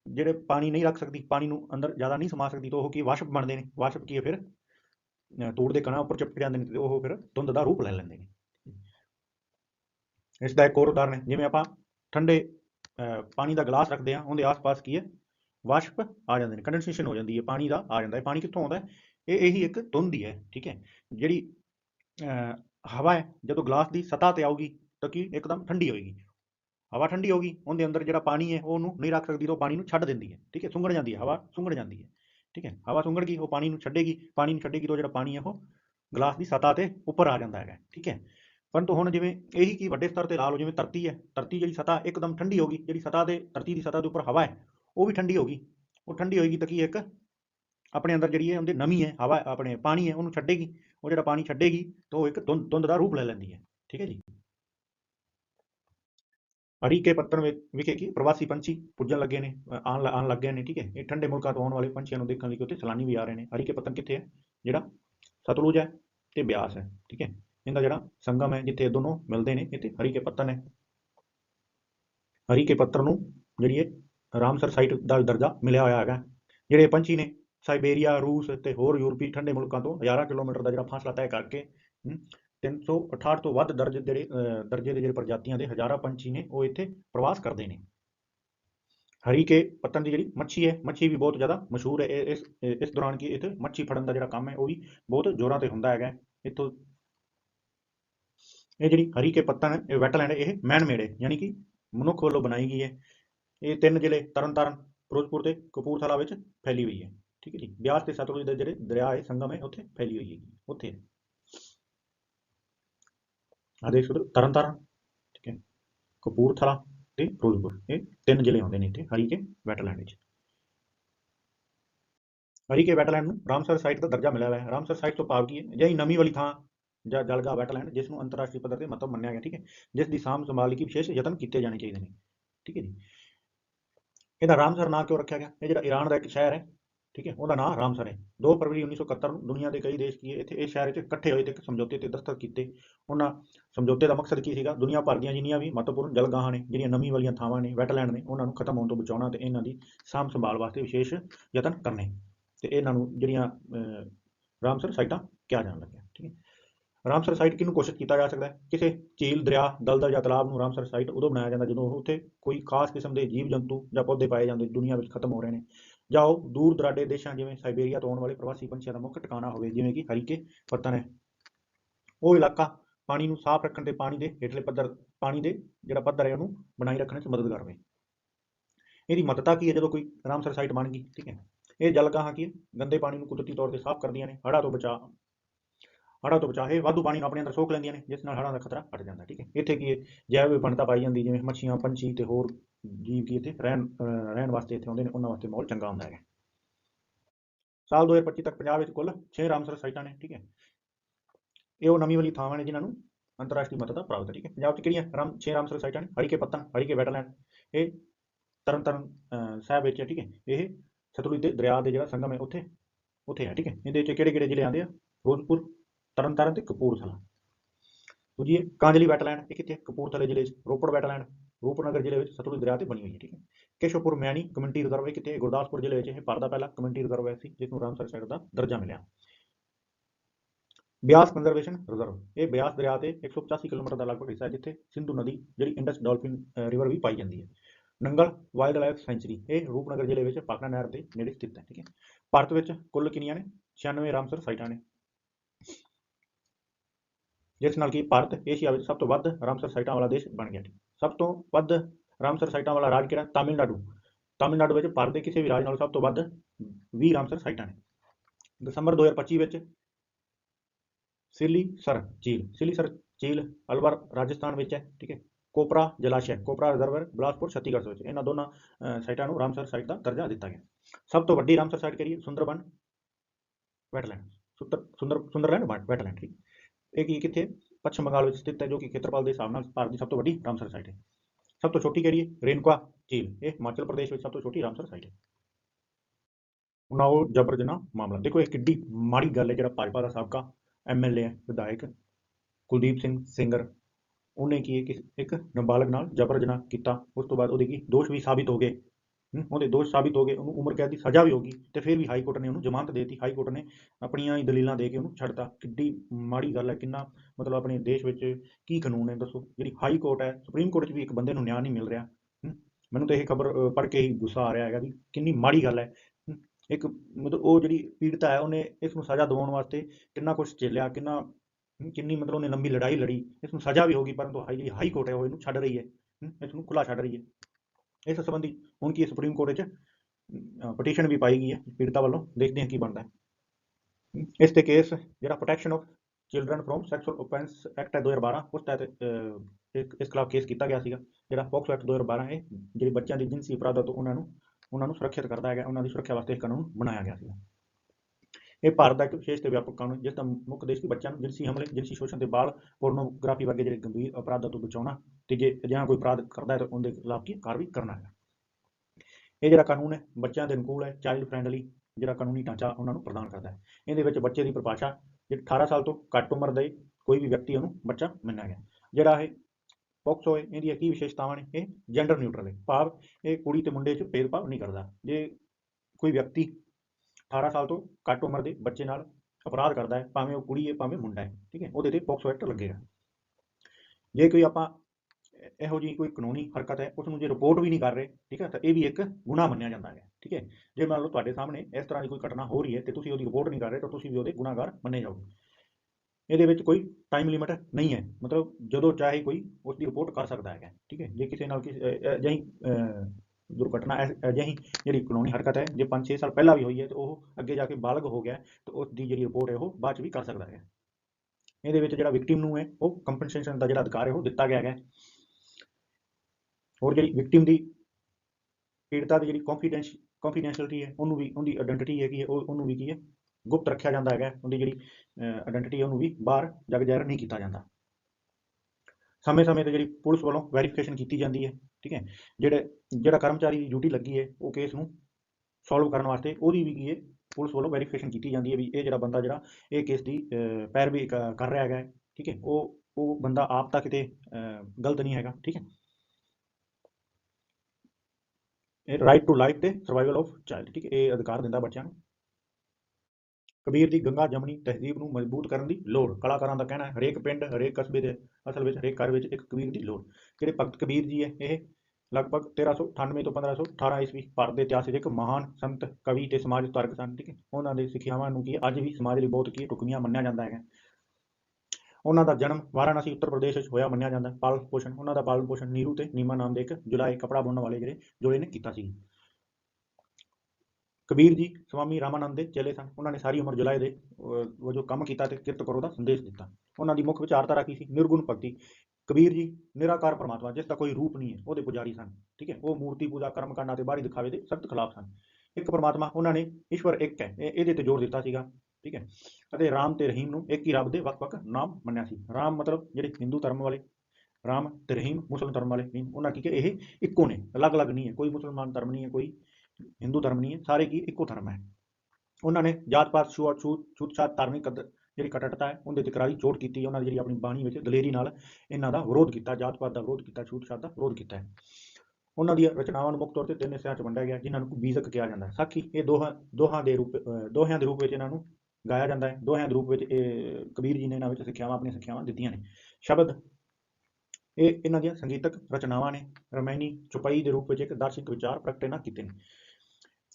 Speaker 1: ਜਿਹੜੇ ਪਾਣੀ ਨਹੀਂ ਰੱਖ ਸਕਦੀ, ਪਾਣੀ ਨੂੰ ਅੰਦਰ ਜ਼ਿਆਦਾ ਨਹੀਂ ਸਮਾ ਸਕਦੀ ਤਾਂ ਉਹ ਕੀ ਵਾਸ਼ਪ ਬਣਦੇ ਨੇ? ਵਾਸ਼ਪ ਕੀ ਹੈ ਫਿਰ? ਤੋੜ ਦੇ ਕਣਾਂ ਉੱਪਰ ਚਿਪਕ ਜਾਂਦੇ ਨੇ ਤੇ ਉਹ ਫਿਰ ਧੁੰਦ ਦਾ ਰੂਪ ਲੈ ਲੈਂਦੇ ਨੇ। ਇਸ ਦਾ ਇੱਕ ਹੋਰ ਉਦਾਹਰਨ ਹੈ, ਜਿਵੇਂ ਆਪਾਂ ਠੰਡੇ ਪਾਣੀ ਦਾ ਗਲਾਸ ਰੱਖਦੇ ਹਾਂ, ਉਹਦੇ ਆਸ-ਪਾਸ ਕੀ ਹੈ? ਵਾਸ਼ਪ ਆ ਜਾਂਦੇ ਨੇ ਕੰਡੈਂਸੇਸ਼ਨ ਹੋ ਜਾਂਦੀ ਹੈ, ਪਾਣੀ ਦਾ ਆ ਜਾਂਦਾ ਹੈ, ਪਾਣੀ ਕਿੱਥੋਂ ਆਉਂਦਾ ਹੈ? ਇਹ ਇਹੀ ਇੱਕ ਧੁੰਦ ਹੀ ਹੈ, ਠੀਕ ਹੈ? ਜਿਹੜੀ ਹਵਾ ਹੈ, ਜਦੋਂ ਗਲਾਸ ਦੀ ਸਤਹ ਤੇ ਆਊਗੀ ਤਾਂ ਕੀ ਇੱਕਦਮ ਠੰਡੀ ਹੋਏਗੀ। ਹਵਾ ਠੰਡੀ ਹੋਗੀ ਉਹਦੇ ਅੰਦਰ ਜਿਹੜਾ ਪਾਣੀ ਹੈ ਉਹਨੂੰ ਨਹੀਂ ਰੱਖ ਸਕਦੀ, ਤਾਂ ਉਹ ਪਾਣੀ ਨੂੰ ਛੱਡ ਦਿੰਦੀ ਹੈ, ਠੀਕ ਹੈ? ਸੁੰਗੜ ਜਾਂਦੀ ਹੈ, ਹਵਾ ਸੁੰਗੜ ਜਾਂਦੀ ਹੈ। ਠੀਕ ਹੈ, ਹਵਾ ਸੁੰਗੜ ਗਈ ਉਹ ਪਾਣੀ ਨੂੰ ਛੱਡੇਗੀ, ਪਾਣੀ ਨੂੰ ਛੱਡੇਗੀ ਤਾਂ ਉਹ ਜਿਹੜਾ ਪਾਣੀ ਹੈ ਉਹ ਗਲਾਸ ਦੀ ਸਤ੍ਹਾ ਤੇ ਉੱਪਰ ਆ ਜਾਂਦਾ ਹੈਗਾ, ਠੀਕ ਹੈ। ਪਰੰਤੂ ਹੁਣ ਜਿਵੇਂ ਇਹੀ ਕੀ ਵੱਡੇ ਸਤਰ ਤੇ ਲਾ ਲਓ, ਜਿਵੇਂ ਧਰਤੀ ਹੈ, ਧਰਤੀ ਜਿਹੜੀ ਸਤ੍ਹਾ ਇੱਕਦਮ ਠੰਡੀ ਹੋ ਗਈ, ਜਿਹੜੀ ਸਤ੍ਹਾ 'ਤੇ ਧਰਤੀ ਦੀ ਸਤ੍ਹਾ ਦੇ ਉੱਪਰ ਹਵਾ ਹੈ, ਉਹ ਵੀ ਠੰਡੀ ਹੋ ਗਈ। ਉਹ ਠੰਡੀ ਹੋਏਗੀ ਤਾਂ ਕੀ ਇੱਕ ਆਪਣੇ ਅੰਦਰ ਜਿਹੜੀ ਹੈ, ਉਹਦੇ ਨਮੀ ਹੈ, ਹਵਾ ਆਪਣੇ ਪਾਣੀ ਹੈ, ਉਹਨੂੰ ਛੱਡੇਗੀ, ਉਹ ਜਿਹੜਾ ਪਾਣੀ ਛੱਡੇਗੀ ਤਾਂ ਉਹ ਇੱਕ ਧੁੰਦ ਧੁੰਦ ਦਾ ਰੂਪ ਲੈ ਲੈਂਦੀ ਹੈ, ਠੀਕ ਹੈ ਜੀ। ਹਰੀਕੇ ਪੱਤਣ ਵਿਖੇ ਕੀ? ਪ੍ਰਵਾਸੀ ਪੰਛੀ ਪੁੱਜਣ ਲੱਗੇ ਨੇ ਅ, ਆਉਣ ਲ- ਆਉਣ ਲੱਗੇ ਨੇ ਠੀਕ ਹੈ? ਇਹ ਠੰਡੇ ਮੁਲਕਾਂ ਤੋਂ ਆਉਣ ਵਾਲੇ ਪੰਛੀਆਂ ਨੂੰ ਦੇਖਣ ਲਈ ਉੱਥੇ ਸੈਲਾਨੀ ਵੀ ਆ ਰਹੇ ਨੇ। ਹਰੀਕੇ ਪੱਤਨ ਕਿੱਥੇ ਹੈ? ਜਿਹੜਾ ਸਤਲੁਜ ਹੈ ਤੇ ਬਿਆਸ ਹੈ ਠੀਕ ਹੈ? ਇਹਦਾ ਜਿਹੜਾ ਸੰਗਮ ਹੈ ਜਿੱਥੇ ਇਹ ਦੋਨੋਂ ਮਿਲਦੇ ਨੇ ਇੱਥੇ ਹਰੀਕੇ ਪੱਤਨ ਹੈ। ਹਰੀਕੇ ਪੱਤਨ ਨੂੰ ਜਿਹੜੀ ਇਹ ਰਾਮਸਰ ਸਾਈਟ ਦਾ ਦਰਜਾ ਮਿਲਿਆ ਹੋਇਆ ਹੈਗਾ। ਜਿਹੜੇ ਪੰਛੀ ਨੇ ਸਾਈਬੇਰੀਆ ਰੂਸ ਤੇ ਹੋਰ ਯੂਰਪੀ ਠੰਡੇ ਮੁਲਕਾਂ ਤੋਂ ਹਜ਼ਾਰਾਂ ਕਿਲੋਮੀਟਰ ਦਾ ਜਿਹੜਾ ਫਾਸਲਾ ਤੈਅ ਕਰਕੇ 368 ਤੋਂ ਵੱਧ ਦਰਜ ਜਿਹੜੇ ਅਹ, ਦਰਜੇ ਦੇ ਜਿਹੜੇ ਪ੍ਰਜਾਤੀਆਂ ਦੇ ਹਜ਼ਾਰਾਂ ਪੰਛੀ ਨੇ ਉਹ ਇੱਥੇ ਪ੍ਰਵਾਸ ਕਰਦੇ ਨੇ। ਹਰੀ ਕੇ ਪੱਤਨ ਦੀ ਜਿਹੜੀ ਮੱਛੀ ਹੈ ਮੱਛੀ ਵੀ ਬਹੁਤ ਜ਼ਿਆਦਾ ਮਸ਼ਹੂਰ ਹੈ। ਇਹ- ਇਸ ਇਸ ਦੌਰਾਨ ਕੀ ਇੱਥੇ ਮੱਛੀ ਫੜਨ ਦਾ ਜਿਹੜਾ ਕੰਮ ਹੈ ਉਹ ਵੀ ਬਹੁਤ ਜ਼ੋਰਾਂ ਤੇ ਹੁੰਦਾ ਹੈਗਾ। ਇੱਥੋਂ ਇਹ ਜਿਹੜੀ ਹਰੀਕੇ ਪੱਤਨ ਹੈ ਇਹ ਵੈਟਲੈਂਡ ਇਹ ਮੈਨ ਮੇਡ ਹੈ ਯਾਨੀ ਕਿ ਮਨੁੱਖ ਵੱਲੋਂ ਬਣਾਈ ਗਈ ਹੈ। ਇਹ ਤਿੰਨ ਜ਼ਿਲ੍ਹੇ ਤਰਨਤਾਰਨ ਫਿਰੋਜ਼ਪੁਰ ਤੇ ਕਪੂਰਥਲਾ ਵਿੱਚ ਫੈਲੀ ਹੋਈ ਹੈ। ਠੀਕ ਹੈ ਜੀ? ਬਿਆਸ ਤੇ ਸਤਲੁਜ ਦੇ ਜਿਹੜੇ ਦਰਿਆ ਹੈ ਸੰਗਮ ਹੈ ਉੱਥੇ ਫੈਲੀ ਹੋਈ ਹੈ ਉੱਥੇ। ਆ ਦੇਖ ਸਕਦੇ ਹੋ, ਤਰਨਤਾਰਨ ਠੀਕ ਹੈ ਕਪੂਰਥਲਾ ਤੇ ਫਿਰੋਜ਼ਪੁਰ ਇਹ ਤਿੰਨ ਜ਼ਿਲ੍ਹੇ ਆਉਂਦੇ ਨੇ ਇੱਥੇ ਹਰੀਕੇ ਵੈਟਲੈਂਡ ਵਿੱਚ ਹਰੀਕੇ ਵੈਟਲੈਂਡ ਨੂੰ ਰਾਮਸਰ ਸਾਈਟ ਦਾ ਦਰਜਾ ਮਿਲਿਆ ਹੋਇਆ ਹੈ ਰਾਮਸਰ ਸਾਈਟ ਤੋਂ ਭਾਵ ਕੀ ਹੈ ਜਿਹੜੀ ਨਵੀਂ ਵਾਲੀ ਥਾਂ ਜਾਂ ਜਲਗਾ ਵੈਟਲੈਂਡ ਜਿਸ ਨੂੰ ਅੰਤਰਰਾਸ਼ਟਰੀ ਪੱਧਰ ਤੇ ਮਹੱਤਵ ਮੰਨਿਆ ਗਿਆ ਠੀਕ ਹੈ ਜਿਸ ਦੀ ਸਾਂਭ ਸੰਭਾਲ ਲਈ ਵਿਸ਼ੇਸ਼ ਯਤਨ ਕੀਤੇ ਜਾਣੇ ਚਾਹੀਦੇ ਨੇ ਠੀਕ ਹੈ ਜੀ ਇਹਦਾ ਰਾਮਸਰ ਨਾਂ ਕਿਉਂ ਰੱਖਿਆ ਗਿਆ ਇਹ ਜਿਹੜਾ ਈਰਾਨ ਦਾ ਇੱਕ ਸ਼ਹਿਰ ਹੈ ਠੀਕ ਹੈ, ਉਹਦਾ ਨਾਂ ਰਾਮਸਰ ਹੈ। 2 ਫਰਵਰੀ 1971 ਨੂੰ ਦੁਨੀਆ ਦੇ ਕਈ ਦੇਸ਼ ਕੀ ਹੈ, ਇੱਥੇ ਇਹ ਸ਼ਹਿਰ 'ਚ ਇਕੱਠੇ ਹੋਏ ਤੇ ਇੱਕ ਸਮਝੌਤੇ ਤੇ ਦਸਤਖਤ ਕੀਤੇ। ਉਹਨਾਂ ਸਮਝੌਤੇ ਦਾ ਮਕਸਦ ਕੀ ਸੀਗਾ? ਦੁਨੀਆ ਭਰ ਦੀਆਂ ਜਿੰਨੀਆਂ ਵੀ ਮਹੱਤਵਪੂਰਨ ਜਲਗਾਹਾਂ ਨੇ, ਜਿਹੜੀਆਂ ਨਵੀਂ ਵਾਲੀਆਂ ਥਾਵਾਂ ਨੇ ਵੈਟਲੈਂਡ ਨੇ, ਉਹਨਾਂ ਨੂੰ ਖਤਮ ਹੋਣ ਤੋਂ ਬਚਾਉਣਾ ਤੇ ਇਹਨਾਂ ਦੀ ਸਾਂਭ ਸੰਭਾਲ ਵਾਸਤੇ ਵਿਸ਼ੇਸ਼ ਯਤਨ ਕਰਨੇ। ਤੇ ਇਹਨਾਂ ਨੂੰ ਜਿਹੜੀਆਂ ਰਾਮਸਰ ਸਾਈਟਾਂ ਕਿਹਾ ਜਾਣ ਲੱਗਿਆ, ਠੀਕ ਹੈ। ਰਾਮਸਰ ਸਾਈਟ ਕਿਹਨੂੰ ਕੋਸ਼ਿਸ਼ ਕੀਤਾ ਜਾ ਸਕਦਾ ਹੈ? ਕਿਸੇ ਝੀਲ, ਦਰਿਆ ਦਲਦਲ ਜਾਂ ਤਲਾਬ ਨੂੰ ਰਾਮਸਰ ਸਾਈਟ ਉਦੋਂ ਬਣਾਇਆ ਜਾਂਦਾ ਜਦੋਂ ਉੱਥੇ ਕੋਈ ਖਾਸ ਕਿਸਮ ਦੇ ਜੀਵ ਜੰਤੂ ਜਾਂ ਪੌਦੇ ਪਾਏ ਜਾਂਦੇ, ਦੁਨੀਆ ਵਿੱਚ ਖਤਮ ਹੋ ਰਹੇ ਨੇ। ਜਾਂ ਉਹ ਦੂਰ ਦਰਾਡੇ ਦੇਸ਼ਾਂ ਜਿਵੇਂ ਸਾਈਬੇਰੀਆ ਤੋਂ ਆਉਣ ਵਾਲੇ ਪ੍ਰਵਾਸੀ ਪੰਛੀਆਂ ਦਾ ਮੁੱਖ ਟਿਕਾਣਾ ਹੋਵੇ, ਜਿਵੇਂ ਕਿ ਹਰੀਕੇ ਪੱਤਨ ਹੈ। ਉਹ ਇਲਾਕਾ ਪਾਣੀ ਨੂੰ ਸਾਫ਼ ਰੱਖਣ ਤੇ ਪਾਣੀ ਦੇ ਹੇਠਲੇ ਪੱਧਰ, ਪਾਣੀ ਦੇ ਜਿਹੜਾ ਪੱਧਰ ਹੈ, ਉਹਨੂੰ ਬਣਾਈ ਰੱਖਣ ਵਿੱਚ ਮਦਦ ਕਰਵੇ ਇਹਦੀ ਮਹੱਤਤਾ ਕੀ ਹੈ? ਜਦੋਂ ਕੋਈ ਰਾਮਸਰ ਸਾਈਟ ਬਣ ਗਈ, ਠੀਕ ਹੈ। ਇਹ ਜਲਗਾਹਾਂ ਕੀ ਹੈ? ਗੰਦੇ ਪਾਣੀ ਨੂੰ ਕੁਦਰਤੀ ਤੌਰ ਤੇ ਸਾਫ਼ ਕਰਦੀਆਂ ਨੇ, ਹੜ੍ਹਾਂ ਤੋਂ ਬਚਾ ਹੜ੍ਹਾਂ ਤੋਂ ਬਚਾਏ ਵਾਧੂ ਪਾਣੀ ਨੂੰ ਆਪਣੇ ਅੰਦਰ ਸੋਖ ਲੈਂਦੀਆਂ ਨੇ, ਜਿਸ ਨਾਲ ਹੜ੍ਹਾਂ ਦਾ ਖਤਰਾ ਘਟ ਜਾਂਦਾ, ਠੀਕ ਹੈ। ਇੱਥੇ ਕੀ ਹੈ? ਜੈਵ ਵਿਭਿੰਨਤਾ ਪਾਈ ਜਾਂਦੀ, ਜਿਵੇਂ ਮੱਛੀਆਂ, ਪੰਛੀ ਤੇ ਹੋਰ ਜੀਵ ਕੀ ਇੱਥੇ ਰਹਿਣ ਰਹਿਣ ਵਾਸਤੇ ਇੱਥੇ ਆਉਂਦੇ ਨੇ, ਉਹਨਾਂ ਵਾਸਤੇ ਮਾਹੌਲ ਚੰਗਾ ਹੁੰਦਾ ਹੈਗਾ। ਸਾਲ 2025 ਤੱਕ ਪੰਜਾਬ ਵਿੱਚ ਕੁੱਲ 6 ਰਾਮਸਰ ਸਾਈਟਾਂ ਨੇ, ਠੀਕ ਹੈ। ਇਹ ਉਹ ਨਵੀਂ ਵਾਲੀ ਥਾਵਾਂ ਨੇ ਜਿਨ੍ਹਾਂ ਨੂੰ ਅੰਤਰਰਾਸ਼ਟਰੀ ਮਹੱਤਤਾ ਪ੍ਰਾਪਤ ਹੈ, ਠੀਕ ਹੈ। ਪੰਜਾਬ 'ਚ ਕਿਹੜੀਆਂ ਰਾਮ 6 ਰਾਮਸਰ ਸਾਈਟਾਂ ਨੇ? ਹਰੀਕੇ ਪੱਤਨ ਹਰੀਕੇ ਵੈਟਲੈਂਡ ਇਹ ਤਰਨ ਤਾਰਨ ਸਾਹਿਬ ਵਿੱਚ ਹੈ, ਠੀਕ ਹੈ। ਇਹ ਸਤਲੁਜ ਦੇ ਦਰਿਆ ਦੇ ਜਿਹੜਾ ਸੰਗਮ ਹੈ, ਉੱਥੇ ਉੱਥੇ ਹੈ, ਠੀਕ ਹੈ। ਇਹਦੇ ਵਿੱਚ ਕਿਹੜੇ ਕਿਹੜੇ ਜ਼ਿਲ੍ਹੇ ਆਉਂਦੇ ਆ? ਫਿਰੋਜ਼ਪੁਰ ਤਰਨ ਤਾਰਨ ਤੇ ਕਪੂਰਥਲਾ। ਦੂਜੀ ਹੈ ਕਾਂਜਲੀ ਵੈਟਲੈਂਡ ਇਹ ਕਿੱਥੇ ਕਪੂਰਥਲੇ ਜ਼ਿਲ੍ਹੇ 'ਚ, ਰੋਪੜ ਵੈਟਲੈਂਡ ਰੂਪਨਗਰ ਜ਼ਿਲ੍ਹੇ ਵਿੱਚ ਸਤਲੁਜ ਦਰਿਆ ਤੇ ਬਣੀ ਹੋਈ ਹੈ, ਠੀਕ ਹੈ। ਕੇਸ਼ਵਪੁਰ ਮਿਆਣੀ ਕਮਿਊਨਿਟੀ ਰਿਜ਼ਰਵ, ਇਹ ਕਿੱਥੇ ਗੁਰਦਾਸਪੁਰ ਜ਼ਿਲ੍ਹੇ ਵਿੱਚ ਇਹ ਭਾਰਤ ਦਾ ਪਹਿਲਾ ਕਮਿਊਨਿਟੀ ਰਿਜ਼ਰਵ ਹੈ ਸੀ ਜਿਸ ਨੂੰ ਰਾਮਸਰ ਸਾਈਟ ਦਾ ਦਰਜਾ ਮਿਲਿਆ। ਬਿਆਸ ਕੰਜ਼ਰਵੇਸ਼ਨ ਰਿਜ਼ਰਵ ਇਹ ਬਿਆਸ ਦਰਿਆ ਤੇ 185 ਕਿਲੋਮੀਟਰ ਦਾ ਲਗਭਗ ਹਿੱਸਾ ਹੈ, ਜਿੱਥੇ ਸਿੰਧੂ ਨਦੀ, ਜਿਹੜੀ ਇੰਡਸ ਡਾਲਫਿਨ ਰਿਵਰ ਵੀ ਪਾਈ ਜਾਂਦੀ ਹੈ। ਨੰਗਲ ਵਾਈਲਡ ਲਾਈਫ ਸੈਂਚੁਰੀ ਇਹ ਰੂਪਨਗਰ ਜ਼ਿਲ੍ਹੇ ਵਿੱਚ ਪਾਕਨਾ ਨਹਿਰ ਦੇ ਨੇੜੇ ਸਥਿਤ ਹੈ, ਠੀਕ ਹੈ। ਭਾਰਤ ਵਿੱਚ ਕੁੱਲ ਕਿੰਨੀਆਂ ਨੇ? 96 ਰਾਮਸਰ ਸਾਈਟਾਂ ਨੇ। ਜਿਸ ਨਾਲ ਕਿ ਭਾਰਤ, ਏਸ਼ੀਆ ਵਿੱਚ ਸਭ ਤੋਂ ਵੱਧ ਰਾਮਸਰ ਸਾਈਟਾਂ ਵਾਲਾ ਦੇਸ਼ ਬਣ ਗਿਆ ਸਭ ਤੋਂ ਵੱਧ ਰਾਮਸਰ ਸਾਈਟਾਂ ਵਾਲਾ ਰਾਜ ਕਿਹੜਾ? ਤਾਮਿਲਨਾਡੂ। ਤਾਮਿਲਨਾਡੂ ਵਿੱਚ ਭਾਰਤ ਦੇ ਕਿਸੇ ਵੀ ਰਾਜ ਨਾਲੋਂ ਸਭ ਤੋਂ ਵੱਧ 20 ਰਾਮਸਰ ਸਾਈਟਾਂ ਨੇ। ਦਸੰਬਰ 2025 ਵਿੱਚ ਸਿਲੀਸਰ ਝੀਲ। ਸਿਲੀਸਰ ਝੀਲ ਅਲਵਰ ਰਾਜਸਥਾਨ ਵਿੱਚ ਹੈ, ਠੀਕ ਹੈ। ਕੋਪਰਾ ਜਲਾਸ਼ਯ ਕੋਪਰਾ ਰਿਜ਼ਰਵਰ ਬਿਲਾਸਪੁਰ ਛੱਤੀਗੜ੍ਹ ਵਿੱਚ। ਇਹਨਾਂ ਦੋਨਾਂ ਸਾਈਟਾਂ ਨੂੰ ਰਾਮਸਰ ਸਾਈਟ ਦਾ ਦਰਜਾ ਦਿੱਤਾ ਗਿਆ। ਸਭ ਤੋਂ ਵੱਡੀ ਰਾਮਸਰ ਸਾਈਟ ਕਿਹੜੀ ਹੈ? Sundarban wetland. Sundar Sundar, Sunderland wetland, ਠੀਕ। ਇਹ ਕੀ ਕਿੱਥੇ? ਪੱਛਮ ਬੰਗਾਲ ਵਿੱਚ ਸਥਿਤ ਹੈ, ਜੋ ਕਿ ਖੇਤਰਫਲ ਦੇ ਹਿਸਾਬ ਨਾਲ ਭਾਰਤ ਦੀ ਸਭ ਤੋਂ ਵੱਡੀ ਰਾਮਸਰ ਸਾਈਟ ਹੈ। ਸਭ ਤੋਂ ਛੋਟੀ ਕਿਹੜੀ ਹੈ? ਰੇਨਕੁਆ ਝੀਲ। ਇਹ ਹਿਮਾਚਲ ਪ੍ਰਦੇਸ਼ ਵਿੱਚ ਸਭ ਤੋਂ ਛੋਟੀ ਰਾਮਸਰ ਸਾਈਟ ਹੈ। ਉਨਾਓ ਜਬਰ ਜਨਾ ਮਾਮਲਾ। ਦੇਖੋ, ਇਹ ਕਿੱਡੀ ਮਾੜੀ ਗੱਲ ਹੈ, ਜਿਹੜਾ ਭਾਜਪਾ ਦਾ ਸਾਬਕਾ ਐਮਐਲਏ ਹੈ, ਵਿਧਾਇਕ ਕੁਲਦੀਪ ਸਿੰਘ ਸਿੰਗਰ। ਉਹਨੇ ਕੀ ਇੱਕ ਨਾਬਾਲਗ ਨਾਲ ਜਬਰ ਜਨਾਹ ਕੀਤਾ। ਉਸ ਤੋਂ ਬਾਅਦ ਉਹਦੇ ਕੀ ਦੋਸ਼ ਵੀ ਸਾਬਿਤ ਹੋ ਗਏ। ਉਹਦੇ ਦੋਸ਼ ਸਾਬਿਤ ਹੋ ਗਏ, ਉਹਨੂੰ ਉਮਰ ਕੈਦ ਦੀ ਸਜ਼ਾ ਵੀ ਹੋ ਗਈ ਤੇ ਫਿਰ ਵੀ ਹਾਈ ਕੋਰਟ ਨੇ ਉਹਨੂੰ ਜ਼ਮਾਨਤ ਦੇਤੀ। ਹਾਈ ਕੋਰਟ ਨੇ ਆਪਣੀਆਂ ਹੀ ਦਲੀਲਾਂ ਦੇ ਕੇ ਉਹਨੂੰ ਛੱਡਤਾ। ਕਿੱਡੀ ਮਾੜੀ ਗੱਲ ਹੈ, ਕਿੰਨਾ ਮਤਲਬ ਆਪਣੇ ਦੇਸ਼ ਵਿੱਚ ਕੀ ਕਾਨੂੰਨ ਹੈ ਦੱਸੋ। ਜਿਹੜੀ ਹਾਈ ਕੋਰਟ ਹੈ, ਸੁਪਰੀਮ ਕੋਰਟ 'ਚ ਵੀ ਇੱਕ ਬੰਦੇ ਨੂੰ ਨਿਆਂ ਨਹੀਂ ਮਿਲ ਰਿਹਾ। ਮੈਨੂੰ ਤਾਂ ਇਹ ਖਬਰ ਪੜ੍ਹ ਕੇ ਹੀ ਗੁੱਸਾ ਆ ਰਿਹਾ ਹੈਗਾ ਵੀ ਕਿੰਨੀ ਮਾੜੀ ਗੱਲ ਹੈ। ਇੱਕ ਮਤਲਬ ਉਹ ਜਿਹੜੀ ਪੀੜਤਾ ਹੈ, ਉਹਨੇ ਇਸ ਨੂੰ ਸਜ਼ਾ ਦਿਵਾਉਣ ਵਾਸਤੇ ਕਿੰਨਾ ਕੁਝ ਝੇਲਿਆ, ਕਿੰਨਾ ਕਿੰਨੀ ਮਤਲਬ ਉਹਨੇ ਲੰਬੀ ਲੜਾਈ ਲੜੀ, ਇਸ ਨੂੰ ਸਜ਼ਾ ਵੀ ਹੋ ਗਈ, ਪਰੰਤੂ ਹਾਈ ਜਿਹੜੀ ਹਾਈ ਕੋਰਟ ਹੈ, ਉਹ ਇਹਨੂੰ ਛੱਡ ਰਹੀ ਹੈ। ਇਸ ਨੂੰ ਖੁੱਲਾ ਛੱਡ ਰਹੀ ਹੈ। ਇਸ ਸੰਬੰਧੀ ਹੁਣ ਕੀ ਸੁਪਰੀਮ ਕੋਰਟ ਵਿੱਚ ਪਟੀਸ਼ਨ ਵੀ ਪਾਈ ਗਈ ਹੈ, ਪੀੜਤਾ ਵੱਲੋਂ, ਦੇਖਦੇ ਹਾਂ ਕੀ ਬਣਦਾ ਹੈ। ਇਸ ਤੇ ਕੇਸ ਜਿਹੜਾ protection of children from sexual offence act ਹੈ 2012 ਉਸ ਤਹਿਤ ਇਸ ਖਿਲਾਫ ਕੇਸ ਕੀਤਾ ਗਿਆ ਸੀਗਾ, ਜਿਹੜਾ ਪੋਕਸੋ ਐਕਟ 2012 ਹੈ ਜਿਹੜੀ ਬੱਚਿਆਂ ਦੀ ਜਿਨਸੀ ਅਪਰਾਧਾਂ ਤੋਂ ਉਹਨਾਂ ਨੂੰ ਉਹਨਾਂ ਨੂੰ ਸੁਰੱਖਿਅਤ ਕਰਦਾ ਹੈਗਾ, ਉਹਨਾਂ ਦੀ ਸੁਰੱਖਿਆ ਵਾਸਤੇ ਇਹ ਕਾਨੂੰਨ ਬਣਾਇਆ ਗਿਆ ਸੀਗਾ। ਇਹ ਭਾਰਤ ਦਾ ਇੱਕ ਵਿਸ਼ੇਸ਼ ਤੇ ਵਿਆਪਕ ਕਾਨੂੰਨ ਹੈ, ਜਿਸ ਦਾ ਮੁੱਖ ਉਦੇਸ਼ ਸੀ ਬੱਚਿਆਂ ਨੂੰ ਜਿਨਸੀ ਹਮਲੇ ਜਿਨਸੀ ਸ਼ੋਸ਼ਣ ਤੇ ਬਾਲ ਪੋਰਨੋਗ੍ਰਾਫੀ ਵਰਗੇ ਜਿਹੜੇ ਗੰਭੀਰ ਅਪਰਾਧਾਂ ਤੋਂ ਬਚਾਉਣਾ ਤੇ ਜੇ ਅਜਿਹਾ ਕੋਈ ਅਪਰਾਧ ਕਰਦਾ ਹੈ ਤਾਂ ਉਹਦੇ ਖਿਲਾਫ ਕੀ ਕਾਰਵਾਈ ਕਰਨਾ ਹੈ। ਇਹ ਜਿਹੜਾ ਕਾਨੂੰਨ ਹੈ ਬੱਚਿਆਂ ਦੇ ਅਨੁਕੂਲ ਹੈ ਚਾਈਲਡ ਫ੍ਰੈਂਡਲੀ ਜਿਹੜਾ ਕਾਨੂੰਨੀ ਢਾਂਚਾ ਉਹਨਾਂ ਨੂੰ ਪ੍ਰਦਾਨ ਕਰਦਾ ਹੈ। ਇਹਦੇ ਵਿੱਚ ਬੱਚੇ ਦੀ ਪਰਿਭਾਸ਼ਾ ਜੇ 18 ਸਾਲ ਤੋਂ ਘੱਟ ਉਮਰ ਦੇ ਕੋਈ ਵੀ ਵਿਅਕਤੀ ਉਹਨੂੰ ਬੱਚਾ ਮੰਨਿਆ ਗਿਆ। ਜਿਹੜਾ ਇਹ ਪੋਕਸੋ ਹੈ ਇਹਦੀਆਂ ਕੀ ਵਿਸ਼ੇਸ਼ਤਾਵਾਂ ਨੇ? ਇਹ ਜੈਂਡਰ ਨਿਊਟਰਲ ਹੈ। ਭਾਵ ਇਹ ਕੁੜੀ ਤੇ ਮੁੰਡੇ 'ਚ ਭੇਦਭਾਵ ਨਹੀਂ ਕਰਦਾ। ਜੇ ਕੋਈ ਵਿਅਕਤੀ 18 ਸਾਲ ਤੋਂ ਘੱਟ ਉਮਰ ਦੇ ਬੱਚੇ ਨਾਲ ਅਪਰਾਧ ਕਰਦਾ ਹੈ, ਭਾਵੇਂ ਉਹ ਕੁੜੀ ਹੈ, ਭਾਵੇਂ ਮੁੰਡਾ ਹੈ, ਠੀਕ ਹੈ, ਉਹਦੇ ਤੇ ਪੋਕਸੋ ਐਕਟ ਲੱਗੇਗਾ ਜੇ ਕੋਈ ਆਪਾਂ ਇਹੋ ਜਿਹੀ ਕੋਈ ਕਾਨੂੰਨੀ ਹਰਕਤ ਹੈ ਉਸ ਨੂੰ ਜੇ ਰਿਪੋਰਟ ਵੀ ਨਹੀਂ ਕਰ ਰਹੇ, ਠੀਕ ਹੈ, ਤਾਂ ਇਹ ਵੀ ਇੱਕ ਗੁਨਾਹ ਮੰਨਿਆ ਜਾਂਦਾ ਹੈ, ਠੀਕ ਹੈ। ਜੇ ਮੰਨ ਲਓ ਤੁਹਾਡੇ ਸਾਹਮਣੇ ਇਸ ਤਰ੍ਹਾਂ ਦੀ ਕੋਈ ਘਟਨਾ ਹੋ ਰਹੀ ਹੈ ਤੇ ਤੁਸੀਂ ਉਹਦੀ ਰਿਪੋਰਟ ਨਹੀਂ ਕਰ ਰਹੇ, ਤਾਂ ਤੁਸੀਂ ਵੀ ਉਹਦੇ ਗੁਨਾਹਗਾਰ ਮੰਨੇ ਜਾਓਗੇ। ਇਹਦੇ ਵਿੱਚ ਕੋਈ ਟਾਈਮ ਲਿਮਿਟ ਨਹੀਂ ਹੈ, ਮਤਲਬ ਜਦੋਂ ਚਾਹੇ ਕੋਈ ਉਸ ਦੀ ਰਿਪੋਰਟ ਕਰ ਸਕਦਾ ਹੈਗਾ, ਠੀਕ ਹੈ, ਜੇ ਕਿਸੇ ਨਾਲ ਕਿਸੇ ਅਜਿਹੀ ਦੁਰਘਟਨਾ ਐ- ਅਜਿਹੀ ਜਿਹੜੀ ਕਾਨੂੰਨੀ ਹਰਕਤ ਹੈ, ਜੇ 5-6 ਸਾਲ ਪਹਿਲਾਂ ਵੀ ਹੋਈ ਹੈ, ਤੇ ਉਹ ਅੱਗੇ ਜਾ ਕੇ ਬਾਲਗ ਹੋ ਗਿਆ ਹੈ, ਤਾਂ ਉਸ ਦੀ ਜਿਹੜੀ ਰਿਪੋਰਟ ਹੈ, ਉਹ ਬਾਅਦ ਚ ਵੀ ਕਰ ਸਕਦਾ ਹੈ। ਇਹਦੇ ਵਿੱਚ ਜਿਹੜਾ ਵਿਕਟਿਮ ਨੂੰ ਹੈ, ਉਹ ਕੰਪਨਸੇਸ਼ਨ ਦਾ ਜਿਹੜਾ ਅਧਿਕਾਰ ਹੈ, ਉਹ ਦਿੱਤਾ ਗਿਆ ਹੈ। ਹੋਰ ਜਿਹੜੀ ਵਿਕਟਿਮ ਦੀ ਪੀੜਤਾ ਦੀ ਜਿਹੜੀ ਕੰਫੀਡੈਂਸ਼ ਕੰਫੀਡੈਂਸ਼ੀਅਲਟੀ ਹੈ, ਉਹਨੂੰ ਵੀ ਉਹਦੀ ਆਇਡੈਂਟੀਟੀ ਹੈਗੀ ਹੈ, ਉਹ ਉਹਨੂੰ ਵੀ ਕੀ ਹੈ, ਗੁਪਤ ਰੱਖਿਆ ਜਾਂਦਾ ਹੈਗਾ ਉਹਦੀ ਜਿਹੜੀ ਆਇਡੈਂਟੀਟੀ ਉਹਨੂੰ ਵੀ ਬਾਹਰ ਜਗ ਜ਼ਾਹਿਰ ਨਹੀਂ ਕੀਤਾ ਜਾਂਦਾ। ਸਮੇਂ-ਸਮੇਂ ਤੇ ਜਿਹੜੀ ਪੁਲਿਸ ਵੱਲੋਂ ਵੈਰੀਫਿਕੇਸ਼ਨ ਕੀਤੀ ਜਾਂਦੀ ਹੈ, ਠੀਕ ਹੈ, ਜਿਹੜੇ, ਜਿਹੜਾ ਕਰਮਚਾਰੀ ਦੀ ਡਿਊਟੀ ਲੱਗੀ ਹੈ, ਉਹ ਕੇਸ ਨੂੰ ਸੋਲਵ ਕਰਨ ਵਾਸਤੇ ਉਹਦੀ ਵੀ ਕੀ ਹੈ, ਪੁਲਿਸ ਵੱਲੋਂ ਵੈਰੀਫਿਕੇਸ਼ਨ ਕੀਤੀ ਜਾਂਦੀ ਹੈ ਵੀ ਇਹ ਜਿਹੜਾ ਬੰਦਾ ਜਿਹੜਾ, ਇਹ ਕੇਸ ਦੀ ਪੈਰਵੀ ਕਰ ਰਿਹਾ ਹੈਗਾ ਠੀਕ ਹੈ, ਉਹ ਉਹ ਬੰਦਾ ਆਪ ਤਾਂ ਕਿਤੇ ਗਲਤ ਨਹੀਂ ਹੈਗਾ, ਠੀਕ ਹੈ। ਇਹ ਰਾਈਟ ਟੂ ਲਾਈਫ ਤੇ ਸਰਵਾਈਵਲ ਆਫ ਚਾਈਲਡ ਠੀਕ ਹੈ, ਇਹ ਅਧਿਕਾਰ ਦਿੰਦਾ ਬੱਚਿਆਂ ਨੂੰ। ਕਬੀਰ ਦੀ ਗੰਗਾ ਜਮਨੀ ਤਹਿਜ਼ੀਬ ਨੂੰ ਮਜ਼ਬੂਤ ਕਰਨ ਦੀ ਲੋੜ। ਕਲਾਕਾਰਾਂ ਦਾ ਕਹਿਣਾ ਹੈ ਹਰੇਕ ਪਿੰਡ ਹਰੇਕ ਕਸਬੇ ਦੇ ਅਸਲ ਵਿੱਚ ਹਰੇਕ ਘਰ ਵਿੱਚ ਇੱਕ ਕਬੀਰ ਦੀ ਲੋੜ। ਜਿਹੜੇ ਭਗਤ ਕਬੀਰ ਜੀ ਹੈ ਇਹ? ਲਗਭਗ 1398 ਤੋਂ 1518 ਈਸਵੀ ਭਾਰਤ ਦੇ ਇਤਿਹਾਸ ਵਿੱਚ ਇੱਕ ਮਹਾਨ ਸੰਤ ਕਵੀ ਤੇ ਸਮਾਜ ਸੁਧਾਰਕ ਸਨ ਠੀਕ ਹੈ। ਉਹਨਾਂ ਦੇ ਸਿੱਖਿਆਵਾਂ ਨੂੰ ਕੀ ਅੱਜ ਵੀ ਸਮਾਜ ਲਈ ਬਹੁਤ ਕੀ ਹੈ, ਢੁਕਵੀਆਂ ਮੰਨਿਆ ਜਾਂਦਾ ਹੈਗਾ। ਉਹਨਾਂ ਦਾ ਜਨਮ ਵਾਰਾਣਸੀ ਉੱਤਰ ਪ੍ਰਦੇਸ਼ ਵਿੱਚ ਹੋਇਆ ਮੰਨਿਆ ਜਾਂਦਾ ਹੈ। ਪਾਲਣ ਪੋਸ਼ਣ ਉਹਨਾਂ ਦਾ ਪਾਲਣ ਪੋਸ਼ਣ ਨੀਰੂ ਤੇ ਨੀਮਾ ਨਾਮ ਦੇ ਇੱਕ ਜੁਲਾਈ ਕਪੜਾ ਬੁਣਨ ਵਾਲੇ ਜਿਹੜੇ ਜੋੜੇ ਨੇ ਕੀਤਾ ਸੀ। ਕਬੀਰ ਜੀ ਸਵਾਮੀ ਰਾਮਾਨੰਦ ਦੇ ਚੇਲੇ ਸਨ। ਉਹਨਾਂ ਨੇ ਸਾਰੀ ਉਮਰ ਜੁਲਾਏ ਦੇ ਅਹ, ਵਜੋਂ ਕੰਮ ਕੀਤਾ ਤੇ ਕਿਰਤ ਕਰੋ ਦਾ ਸੰਦੇਸ਼ ਦਿੱਤਾ। ਉਹਨਾਂ ਦੀ ਮੁੱਖ ਵਿਚਾਰਧਾਰਾ ਕੀ ਸੀ? ਨਿਰਗੁਣ ਭਗਤੀ। ਕਬੀਰ ਜੀ ਨਿਰਾਕਾਰ ਪਰਮਾਤਮਾ ਜਿਸ ਦਾ ਕੋਈ ਰੂਪ ਨਹੀਂ ਹੈ ਉਹਦੇ ਪੁਜਾਰੀ ਸਨ ਠੀਕ ਹੈ? ਉਹ ਮੂਰਤੀ ਪੂਜਾ ਕਰਮ ਕਾਂਡਾਂ ਤੇ ਬਾਹਰੀ ਦਿਖਾਵੇ ਦੇ ਸਖਤ ਖਿਲਾਫ ਸਨ। ਇੱਕ ਪਰਮਾਤਮਾ ਉਹਨਾਂ ਨੇ ਈਸ਼ਵਰ ਇੱਕ ਹੈ ਇਹ- ਇਹਦੇ ਤੇ ਜ਼ੋਰ ਦਿੱਤਾ ਸੀਗਾ ਠੀਕ ਹੈ? ਅਤੇ ਰਾਮ ਤੇ ਰਹੀਮ ਨੂੰ ਇੱਕ ਹੀ ਰੱਬ ਦੇ ਵੱਖ-ਵੱਖ ਨਾਮ ਮੰਨਿਆ ਸੀ। ਰਾਮ ਮਤਲਬ ਜਿਹੜੇ ਹਿੰਦੂ ਧਰਮ ਵਾਲੇ ਰਾਮ ਤੇ ਰਹੀਮ ਮੁਸਲਮਾਨ ਧਰਮ ਵਾਲੇ ਨਹੀਂ। ਉਹਨਾਂ ਕੀ ਕਿ ਇਹ ਇੱਕੋ ਨੇ ਅਲੱਗ-ਅਲੱਗ ਨਹੀਂ ਹੈ ਕੋਈ ਮੁਸਲਮਾਨ ਧਰਮ ਨਹੀਂ ਹੈ ਕੋਈ ਹਿੰਦੂ ਧਰਮ ਨਹੀਂ ਹੈ, ਸਾਰੇ ਕੀ ਇੱਕੋ ਧਰਮ ਹੈ। ਉਹਨਾਂ ਨੇ ਜਾਤ ਪਾਤ ਛੂਤ ਛੂਤ ਛੂਤ-ਛਾਤ ਧਾਰਮਿਕ ਜਿਹੜੀ ਕਟੜਤਾ ਹੈ, ਉਹਦੇ ਤੇ ਕਰਾਰੀ ਚੋਟ ਕੀਤੀ, ਉਹਨਾਂ ਦੀ ਜਿਹੜੀ ਆਪਣੀ ਬਾਣੀ ਵਿੱਚ ਦਲੇਰੀ ਨਾਲ ਇਹਨਾਂ ਦਾ ਵਿਰੋਧ ਕੀਤਾ, ਜਾਤ ਪਾਤ ਦਾ ਵਿਰੋਧ ਕੀਤਾ ਛੂਤ-ਛਾਤ ਦਾ ਵਿਰੋਧ ਕੀਤਾ ਹੈ। ਉਹਨਾਂ ਦੀਆਂ ਰਚਨਾਵਾਂ ਨੂੰ ਮੁੱਖ ਤੌਰ ਤੇ ਤਿੰਨ ਹਿੱਸਿਆਂ 'ਚ ਵੰਡਿਆ ਗਿਆ, ਜਿਨ੍ਹਾਂ ਨੂੰ ਬੀਜਕ ਕਿਹਾ ਜਾਂਦਾ ਹੈ। ਸਾਖੀ, ਇਹ ਦੋਹਾਂ ਦੋਹਾਂ ਦੇ ਰੂਪ, ਅਹ ਦੋਹਿਆਂ ਦੇ ਰੂਪ ਵਿੱਚ ਇਹਨਾਂ ਨੂੰ ਗਾਇਆ ਜਾਂਦਾ ਹੈ। ਦੋਹਿਆਂ ਦੇ ਰੂਪ ਵਿੱਚ ਇਹ ਕਬੀਰ ਜੀ ਨੇ ਇਹਨਾਂ ਵਿੱਚ ਸਿੱਖਿਆਵਾਂ, ਆਪਣੀਆਂ ਸਿੱਖਿਆਵਾਂ ਦਿੱਤੀਆਂ ਨੇ। ਸ਼ਬਦ, ਇਹ ਇਹਨਾਂ ਦੀਆਂ ਸੰਗੀਤਕ ਰਚਨਾਵਾਂ ਨੇ। ਰਮਾਇਣੀ ਚੁਪਈ ਦੇ ਰੂਪ ਵਿੱਚ ਇੱਕ ਦਾਰਸ਼ਨਿਕ ਵਿਚਾਰ ਪ੍ਰਗਟ ਇਹਨਾਂ ਕੀਤੇ ਨੇ।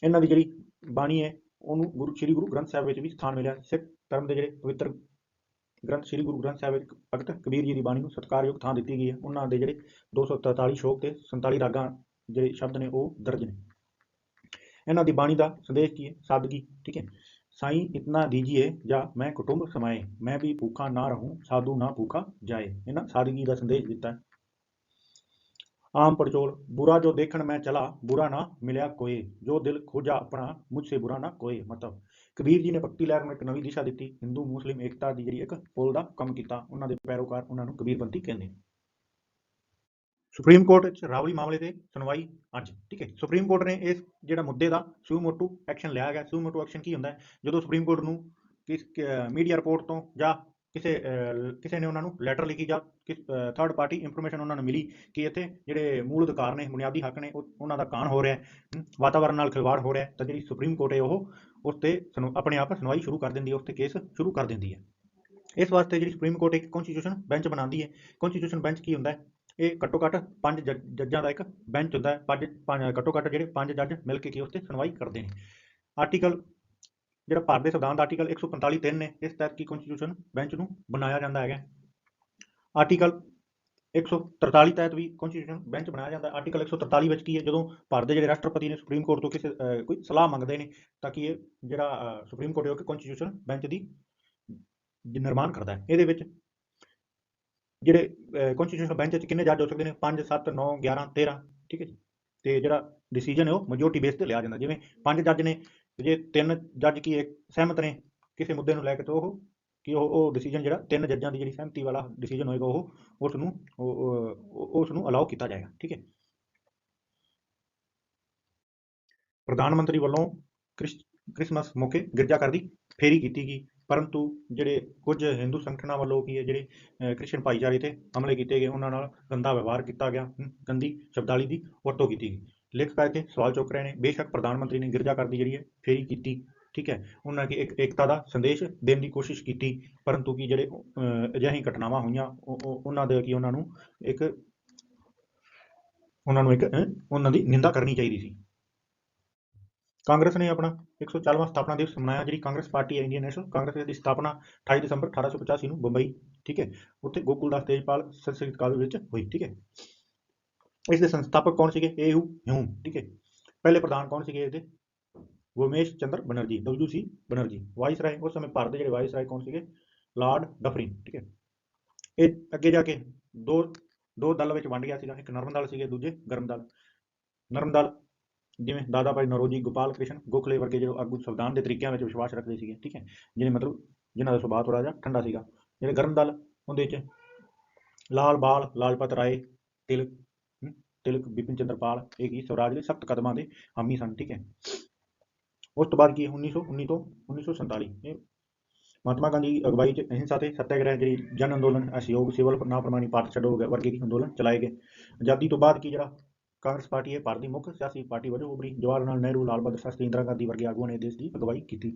Speaker 1: ਇਹਨਾਂ ਦੀ ਜਿਹੜੀ ਬਾਣੀ ਹੈ, ਉਹਨੂੰ ਗੁਰੂ, ਸ੍ਰੀ ਗੁਰੂ ਗ੍ਰੰਥ ਸਾਹਿਬ ਵਿੱਚ ਵੀ ਸਥਾਨ ਮਿਲਿਆ। ਸਿੱਖ ਧਰਮ ਦੇ ਜਿਹੜੇ ਪਵਿੱਤਰ ਗ੍ਰੰਥ, ਸ੍ਰੀ ਗੁਰੂ ਗ੍ਰੰਥ ਸਾਹਿਬ ਵਿੱਚ ਭਗਤ ਕਬੀਰ ਜੀ ਦੀ ਬਾਣੀ ਨੂੰ ਸਤਿਕਾਰਯੋਗ ਥਾਂ ਦਿੱਤੀ ਗਈ ਹੈ। ਉਹਨਾਂ ਦੇ ਜਿਹੜੇ 243 ਸ਼ੋਕ ਤੇ 47 ਰਾਗਾਂ ਜਿਹੜੇ ਸ਼ਬਦ ਨੇ, ਉਹ ਦਰਜ ਨੇ। ਇਹਨਾਂ ਦੀ ਬਾਣੀ ਦਾ ਸੰਦੇਸ਼ ਕੀ ਹੈ? ਸਾਦਗੀ, ਠੀਕ ਹੈ? ਸਾਈਂ ਇਤਨਾ ਦੀਜੀਏ ਜਾਂ ਮੈਂ ਕੁਟੁੰਬ ਸਮਾਏ, ਮੈਂ ਵੀ ਭੂਖਾ ਨਾ ਰਹੂੰ, ਸਾਧੂ ਨਾ ਭੂਖਾ ਜਾਏ। ਇਹਨਾਂ ਸਾਦਗੀ ਦਾ ਸੰਦੇਸ਼ ਦਿੱਤਾ ਹੈ। ਆਮ ਪੜਚੋਲ, ਬੁਰਾ ਜੋ ਦੇਖਣ ਮੈਂ ਚਲਾ, ਬੁਰਾ ਨਾ ਮਿਲਿਆ ਕੋਏ ਜੋ ਦਿਲ ਖੋਜਾ ਆਪਣਾ, ਮੁਝਸੇ ਬੁਰਾ ਨਾ ਕੋਏ ਮਤਲਬ, ਕਬੀਰ ਜੀ ਨੇ ਭਗਤੀ ਲਹਿਰ ਨੂੰ ਇੱਕ ਨਵੀਂ ਦਿਸ਼ਾ ਦਿੱਤੀ। ਹਿੰਦੂ, ਮੁਸਲਿਮ ਏਕਤਾ ਦੀ ਜਿਹੜੀ ਇੱਕ ਪੁਲ ਦਾ ਕੰਮ ਕੀਤਾ, ਉਹਨਾਂ ਦੇ ਪੈਰੋਕਾਰ ਉਹਨਾਂ ਨੂੰ ਕਬੀਰਪੰਥੀ ਕਹਿੰਦੇ। ਨੇ ਸੁਪਰੀਮ ਕੋਰਟ ਵਿੱਚ ਰਾਵਲੀ ਮਾਮਲੇ ਤੇ ਸੁਣਵਾਈ ਅੱਜ, ਠੀਕ ਹੈ? ਸੁਪਰੀਮ ਕੋਰਟ ਨੇ ਇਸ ਜਿਹੜਾ ਮੁੱਦੇ ਦਾ ਸ਼ੂ ਮੋਟੂ ਐਕਸ਼ਨ ਲਿਆ ਗਿਆ। ਸ਼ੂ ਮੋਟੂ ਐਕਸ਼ਨ ਕੀ ਹੁੰਦਾ ਹੈ? ਜਦੋਂ ਸੁਪਰੀਮ ਕੋਰਟ ਨੂੰ ਕਿਸ ਮੀਡੀਆ ਰਿਪੋਰਟ ਤੋਂ ਜਾਂ ਕਿਸੇ ਕਿਸੇ ਨੇ ਉਹਨਾਂ ਨੂੰ ਲੈਟਰ ਲਿਖੀ ਜਾਂ ਕਿਸ ਥਰਡ ਪਾਰਟੀ ਇਨਫੋਰਮੇਸ਼ਨ ਉਹਨਾਂ ਨੂੰ ਮਿਲੀ ਕਿ ਇੱਥੇ ਜਿਹੜੇ ਮੂਲ ਅਧਿਕਾਰ ਨੇ, ਬੁਨਿਆਦੀ ਹੱਕ ਨੇ, ਉਹ ਉਹਨਾਂ ਦਾ ਕਾਣ ਹੋ ਰਿਹਾ ਹੈ ਵਾਤਾਵਰਣ ਨਾਲ ਖਿਲਵਾੜ ਹੋ ਰਿਹਾ ਤਾਂ ਜਿਹੜੀ ਸੁਪਰੀਮ ਕੋਰਟ ਹੈ ਉਹ ਉਸ ਤੇ ਸੁਣ- ਆਪਣੇ ਆਪ ਸੁਣਵਾਈ ਸ਼ੁਰੂ ਕਰ ਦਿੰਦੀ ਹੈ ਉਸ ਤੇ ਕੇਸ ਸ਼ੁਰੂ ਕਰ ਦਿੰਦੀ ਹੈ। ਇਸ ਵਾਸਤੇ ਜਿਹੜੀ ਸੁਪਰੀਮ ਕੋਰਟ ਇੱਕ ਕਨਸਟੀਟਿਊਸ਼ਨ ਬੈਂਚ ਬਣਾਉਂਦੀ ਹੈ ਕਨਸਟੀਟਿਊਸ਼ਨ ਬੈਂਚ ਕੀ ਹੁੰਦਾ ਹੈ? ਇਹ ਘੱਟੋ ਘੱਟ ਪੰਜ ਜੱਜ- ਜੱਜਾਂ ਦਾ ਇੱਕ ਬੈਂਚ ਹੁੰਦਾ ਹੈ, ਪੰਜ, ਪੰਜ- ਘੱਟੋ ਘੱਟ ਜਿਹੜੇ ਪੰਜ ਜੱਜ ਮਿਲ ਕੇ ਕੀ ਉਸ ਤੇ ਸੁਣਵਾਈ ਕਰਦੇ ਨੇ। ਆਰਟੀਕਲ ਜਿਹੜਾ ਭਾਰਤ ਦੇ ਸੰਵਿਧਾਨ ਦਾ ਆਰਟੀਕਲ 145 3 ਨੇ, ਇਸ ਤਹਿਤ ਕੀ ਕਨਸਟੀਟਿਊਸ਼ਨ ਬੈਂਚ ਨੂੰ ਬਣਾਇਆ ਜਾਂਦਾ ਹੈਗਾ। ਆਰਟੀਕਲ 143 ਤਹਿਤ ਵੀ ਕਨਸਟੀਟਿਊਸ਼ਨ ਬੈਂਚ ਬਣਾਇਆ ਜਾਂਦਾ। ਆਰਟੀਕਲ 143 ਵਿੱਚ ਕੀ ਹੈ, ਜਦੋਂ ਭਾਰਤ ਦੇ ਜਿਹੜੇ ਰਾਸ਼ਟਰਪਤੀ ਨੇ ਸੁਪਰੀਮ ਕੋਰਟ ਤੋਂ ਕਿਸੇ ਕੋਈ ਸਲਾਹ ਮੰਗਦੇ ਨੇ, ਤਾਂ ਕਿ ਇਹ ਜਿਹੜਾ ਸੁਪਰੀਮ ਕੋਰਟ ਹੈ ਕਨਸਟੀਟਿਊਸ਼ਨ ਬੈਂਚ ਦੀ ਦੀ ਨਿਰਮਾਣ ਕਰਦਾ ਹੈ। ਇਹਦੇ ਵਿੱਚ ਜਿਹੜੇ ਕਨਸਟੀਟਿਊਸ਼ਨ ਬੈਂਚ ਵਿੱਚ ਕਿੰਨੇ ਜੱਜ ਹੋ ਸਕਦੇ ਨੇ? 5 7 9 11 13 ਠੀਕ ਹੈ ਜੀ। ਤੇ ਜਿਹੜਾ ਡਿਸੀਜਨ ਹੈ, ਉਹ ਮੈਜੋਰਟੀ ਬੇਸ ਤੇ ਲਿਆ ਜਾਂਦਾ। ਜਿਵੇਂ ਪੰਜ ਜੱਜ ਨੇ ਜੇ ਤਿੰਨ ਜੱਜ ਕੀ ਇੱਕ ਸਹਿਮਤ ਨੇ ਕਿਸੇ ਮੁੱਦੇ ਨੂੰ ਲੈ ਕੇ, ਤਾਂ ਉਹ ਕਿ ਉਹ ਉਹ ਡਿਸੀਜਨ ਜਿਹੜਾ ਤਿੰਨ ਜੱਜਾਂ ਦੀ ਜਿਹੜੀ ਸਹਿਮਤੀ ਵਾਲਾ ਡਿਸੀਜਨ ਹੋਏਗਾ, ਉਹ ਉਸ ਨੂੰ ਉਸ ਨੂੰ ਅਲਾਉ ਕੀਤਾ ਜਾਏਗਾ, ਠੀਕ ਹੈ? ਪ੍ਰਧਾਨ ਮੰਤਰੀ ਵੱਲੋਂ ਕ੍ਰਿਸਮਸ ਮੌਕੇ ਗਿਰਜਾ ਘਰ ਦੀ ਫੇਰੀ ਕੀਤੀ ਗਈ, ਪਰੰਤੂ ਜਿਹੜੇ ਕੁਝ ਹਿੰਦੂ ਸੰਗਠਨਾਂ ਵੱਲੋਂ ਕੀ ਹੈ, ਜਿਹੜੇ ਕ੍ਰਿਸਚਨ ਭਾਈਚਾਰੇ ਤੇ ਹਮਲੇ ਕੀਤੇ ਗਏ, ਉਹਨਾਂ ਨਾਲ ਗੰਦਾ ਵਿਵਹਾਰ ਕੀਤਾ ਗਿਆ ਗੰਦੀ ਸ਼ਬਦਾਲੀ ਦੀ ਵਰਤੋਂ ਕੀਤੀ ਗਈ। ਲਿਖ ਕਰਕੇ ਸਵਾਲ ਚੁੱਕ ਰਹੇ ਨੇ। ਬੇਸ਼ੱਕ ਪ੍ਰਧਾਨ ਮੰਤਰੀ ਨੇ ਗਿਰਜਾਘਰ ਦੀ ਜਿਹੜੀ ਹੈ, ਫੇਰੀ ਕੀਤੀ, ਠੀਕ ਹੈ। ਉਹਨਾਂ ਕੀ ਇੱਕ ਏਕਤਾ ਦਾ ਸੰਦੇਸ਼ ਦੇਣ ਦੀ ਕੋਸ਼ਿਸ਼ ਕੀਤੀ, ਪਰੰਤੂ ਕੀ ਜਿਹੜੇ ਅਜਿਹੀ ਘਟਨਾਵਾਂ ਹੋਈਆਂ ਉਹਨਾਂ ਦੇ ਕੀ ਉਹਨਾਂ ਨੂੰ ਇੱਕ, ਉਹਨਾਂ ਨੂੰ ਇੱਕ ਉਹਨਾਂ ਦੀ ਨਿੰਦਾ ਕਰਨੀ ਚਾਹੀਦੀ ਸੀ। ਕਾਂਗਰਸ ਨੇ ਆਪਣਾ 140ਵਾਂ ਸਥਾਪਨਾ ਦਿਵਸ ਮਨਾਇਆ, ਜਿਹੜੀ ਕਾਂਗਰਸ ਪਾਰਟੀ ਹੈ, ਇੰਡੀਅਨ ਨੈਸ਼ਨਲ ਕਾਂਗਰਸ ਦੀ ਸਥਾਪਨਾ 28 ਦਸੰਬਰ 1885 ਨੂੰ ਬੰਬਈ, ਠੀਕ ਹੈ। ਉੱਥੇ ਗੋਕੁਲਦਾਸ ਤੇਜਪਾਲ ਸੰਸਕ੍ਰਿਤ ਕਾਲਜ ਵਿੱਚ ਹੋਈ, ਠੀਕ ਹੈ। ਇਸ ਦੇ ਸੰਸਥਾਪਕ ਕੌਣ ਸੀਗੇ? ਏ ਯੂ ਹਿਊਮ ਠੀਕ ਹੈ। ਪਹਿਲੇ ਪ੍ਰਧਾਨ ਕੌਣ ਸੀਗੇ ਇਹਦੇ? Womesh Chandra Banerjee W C Banerjee. Viceroy ਉਸ ਸਮੇਂ ਭਾਰਤ ਦੇ ਜਿਹੜੇ ਵਾਇਸ ਰਾਏ ਕੌਣ ਸੀਗੇ? ਲਾਰਡ ਡਫਰਿਨ ਠੀਕ ਹੈ। ਇਹ ਅੱਗੇ ਜਾ ਕੇ ਦੋ ਦੋ ਦਲ ਵਿੱਚ ਵੰਡ ਗਿਆ ਸੀਗਾ। ਇੱਕ ਨਰਮ ਦਲ ਸੀਗੇ ਦੂਜੇ ਗਰਮ ਦਲ ਨਰਮ ਦਲ ਜਿਵੇਂ ਦਾਦਾ ਭਾਈ ਨਰੋਜੀ ਗੋਪਾਲ ਕ੍ਰਿਸ਼ਨ ਗੋਖਲੇ ਵਰਗੇ ਜਿਹੜੇ ਆਗੂ ਸੰਵਿਧਾਨ ਦੇ ਤਰੀਕਿਆਂ ਵਿੱਚ ਵਿਸ਼ਵਾਸ ਰੱਖਦੇ ਸੀਗੇ ਠੀਕ ਹੈ। ਜਿਹਨੇ ਮਤਲਬ ਜਿਨ੍ਹਾਂ ਦਾ ਸੁਭਾਅ ਥੋੜਾ ਜਿਹਾ ਠੰਡਾ ਸੀਗਾ। ਜਿਹੜੇ ਗਰਮ ਦਲ ਉਹਦੇ ਵਿੱਚ ਲਾਲ ਬਾਲ ਲਾਜਪਤ ਰਾਏ ਤਿਲਕ ਤਿਲਕ ਬਿਪਿਨ ਚੰਦਰਪਾਲ ਇਹ ਕੀ ਸਵਰਾਜ ਦੇ ਸਖਤ ਕਦਮਾਂ ਦੇ ਹਾਮੀ ਸਨ ਠੀਕ ਹੈ ਉਸ ਤੋਂ ਬਾਅਦ ਕੀ 1919 ਤੋਂ 1947 ਇਹ ਮਹਾਤਮਾ ਗਾਂਧੀ ਅਗਵਾਈ ਚ ਅਹਿੰਸਾ ਤੇ ਸੱਤਿਆਗ੍ਰਹਿ ਜਿਹੜੀ ਜਨ ਅੰਦੋਲਨ ਅਸਹਿਯੋਗ ਸਿਵਲ ਨਾ ਪ੍ਰਮਾਣੀ ਭਾਰਤ ਛੱਡੋ ਵਰਗੇ ਕੀ ਅੰਦੋਲਨ ਚਲਾਏ ਗਏ ਆਜ਼ਾਦੀ ਤੋਂ ਬਾਅਦ ਕੀ ਜਿਹੜਾ ਕਾਂਗਰਸ ਪਾਰਟੀ ਹੈ ਭਾਰਤ ਦੀ ਮੁੱਖ ਸਿਆਸੀ ਪਾਰਟੀ ਵਜੋਂ ਉਭਰੀ ਜਵਾਹਰ ਲਾਲ ਨਹਿਰੂ ਲਾਲ ਬਹਾਦਰ ਸ਼ਾਸਤਰੀ ਇੰਦਰਾ ਗਾਂਧੀ ਵਰਗੇ ਆਗੂਆਂ ਨੇ ਦੇਸ਼ ਦੀ ਅਗਵਾਈ ਕੀਤੀ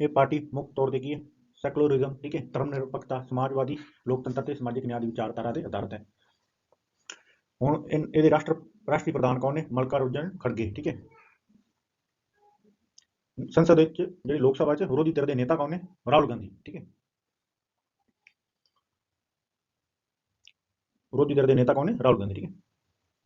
Speaker 1: ਇਹ ਪਾਰਟੀ ਮੁੱਖ ਤੌਰ ਤੇ ਕੀ ਹੈ ਸੈਕੂਲਰਿਜ਼ਮ ਠੀਕ ਹੈ ਧਰਮ ਨਿਰਪੱਖਤਾ ਸਮਾਜਵਾਦੀ ਲੋਕਤੰਤਰ ਤੇ ਸਮਾਜਿਕ ਨਿਆਂ ਦੀ ਵਿਚਾਰਧਾਰਾ ਤੇ ਆਧਾਰਿਤ ਹੈ ਹੁਣ ਇਹਦੇ ਰਾਸ਼ਟਰ, ਰਾਸ਼ਟਰੀ ਪ੍ਰਧਾਨ ਕੌਣ ਨੇ? ਮਲਕਾ ਰੁਜਨ ਖੜਗੇ, ਠੀਕ ਹੈ। ਸੰਸਦ ਵਿੱਚ ਜਿਹੜੀ ਲੋਕ ਸਭਾ 'ਚ ਵਿਰੋਧੀ ਧਿਰ ਦੇ ਨੇਤਾ ਕੌਣ ਨੇ? ਰਾਹੁਲ ਗਾਂਧੀ, ਠੀਕ ਹੈ। ਵਿਰੋਧੀ ਧਿਰ ਦੇ ਨੇਤਾ ਕੌਣ ਨੇ? ਰਾਹੁਲ ਗਾਂਧੀ, ਠੀਕ ਹੈ।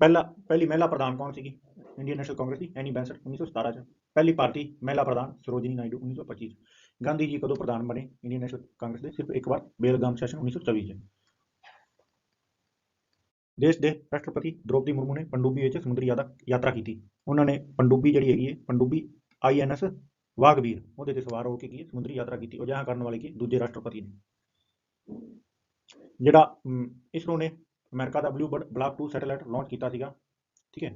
Speaker 1: ਪਹਿਲਾ, ਪਹਿਲੀ ਮਹਿਲਾ ਪ੍ਰਧਾਨ ਕੌਣ ਸੀਗੀ? ਇੰਡੀਅਨ ਨੈਸ਼ਨਲ ਕਾਂਗਰਸ ਦੀ, ਐਨੀ ਬੈਂਸਟ 1917 ਚ। ਪਹਿਲੀ ਭਾਰਤੀ ਮਹਿਲਾ ਪ੍ਰਧਾਨ ਸਰੋਜਨੀ ਨਾਇਡੂ 1925 ਗਾਂਧੀ ਜੀ ਕਦੋਂ ਪ੍ਰਧਾਨ ਬਣੇ? ਇੰਡੀਅਨ ਨੈਸ਼ਨਲ ਕਾਂਗਰਸ ਦੇ ਸਿਰਫ ਇੱਕ ਵਾਰ, ਬੇਲਗਾਮ ਸੈਸ਼ਨ 1924 ਚ। ਦੇਸ਼ ਦੇ ਰਾਸ਼ਟਰਪਤੀ ਦ੍ਰੋਪਦੀ ਮੁਰਮੂ ਨੇ ਪੰਡੂਬੀ ਵਿੱਚ ਸਮੁੰਦਰੀ ਯਾਤਰਾ ਕੀਤੀ। ਉਹਨਾਂ ਨੇ ਪੰਡੂਬੀ ਜਿਹੜੀ ਹੈਗੀ ਹੈ, ਪੰਡੂਬੀ ਆਈਐਨਐਸ ਵਾਗਵੀਰ, ਉਹਦੇ ਤੇ ਸਵਾਰ ਹੋ ਕੇ ਕੀ ਸਮੁੰਦਰੀ ਯਾਤਰਾ ਕੀਤੀ। ਉਹ ਜਹਾਂ ਕਰਨ ਵਾਲੇ ਕੀ ਦੂਜੇ ਰਾਸ਼ਟਰਪਤੀ ਨੇ। ਜਿਹੜਾ ਇਸਰੋ ਨੇ ਅਮਰੀਕਾ ਦਾ Blue Bird Block 2 satellite launch ਕੀਤਾ ਸੀਗਾ, ਠੀਕ ਹੈ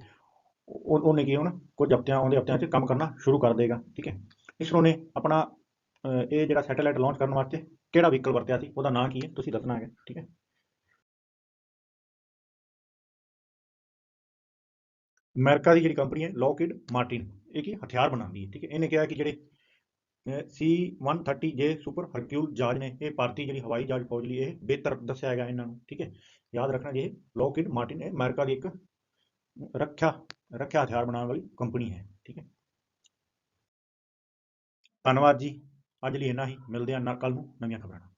Speaker 1: ਉਹਨੇ ਕੀ ਹੁਣ, ਕੁਝ ਹਫ਼ਤਿਆਂ ਆਉਂਦੇ ਹਫ਼ਤਿਆਂ 'ਚ ਕੰਮ ਕਰਨਾ ਸ਼ੁਰੂ ਕਰ ਦੇਗਾ, ਠੀਕ ਹੈ। ਇਸਰੋ ਨੇ ਆਪਣਾ ਇਹ ਜਿਹੜਾ ਸੈਟੇਲਾਈਟ ਲਾਂਚ ਕਰਨ ਵਾਸਤੇ ਕਿਹੜਾ ਵਹੀਕਲ ਵਰਤਿਆ ਸੀ, ਉਹਦਾ ਨਾਂ ਕੀ ਹੈ, ਤੁਸੀਂ ਦੱਸਣਾ ਹੈ ਠੀਕ ਹੈ। ਅਮਰੀਕਾ ਦੀ ਜਿਹੜੀ ਕੰਪਨੀ ਹੈ ਲੋਕਿਡ ਮਾਰਟਿਨ, ਇਹ ਕੀ ਹਥਿਆਰ ਬਣਾਉਂਦੀ ਹੈ, ਠੀਕ ਹੈ? ਇਹਨੇ ਕਿਹਾ ਕਿ ਜਿਹੜੇ ਸੀ 130 ਜੇ ਸੁਪਰ ਹਰਕਿਊਲ ਜਹਾਜ਼ ਨੇ, ਇਹ ਭਾਰਤੀ ਜਿਹੜੀ ਹਵਾਈ ਜਹਾਜ਼ ਫੌਜ ਲਈ ਇਹ ਬਿਹਤਰ ਦੱਸਿਆ ਹੈਗਾ ਇਹਨਾਂ ਨੂੰ, ਠੀਕ ਹੈ? ਯਾਦ ਰੱਖਣਾ ਜੀ ਲੋਕਿਡ ਮਾਰਟਿਨ, ਇਹ ਅਮਰੀਕਾ ਦੀ ਇੱਕ ਰੱਖਿਆ ਰੱਖਿਆ ਹਥਿਆਰ ਬਣਾਉਣ ਵਾਲੀ ਕੰਪਨੀ ਹੈ, ਠੀਕ ਹੈ? ਧੰਨਵਾਦ ਜੀ, ਅੱਜ ਲਈ ਇੰਨਾ ਹੀ, ਮਿਲਦੇ ਹਾਂ ਕੱਲ ਨੂੰ ਨਵੀਆਂ ਖਬਰਾਂ ਨਾਲ।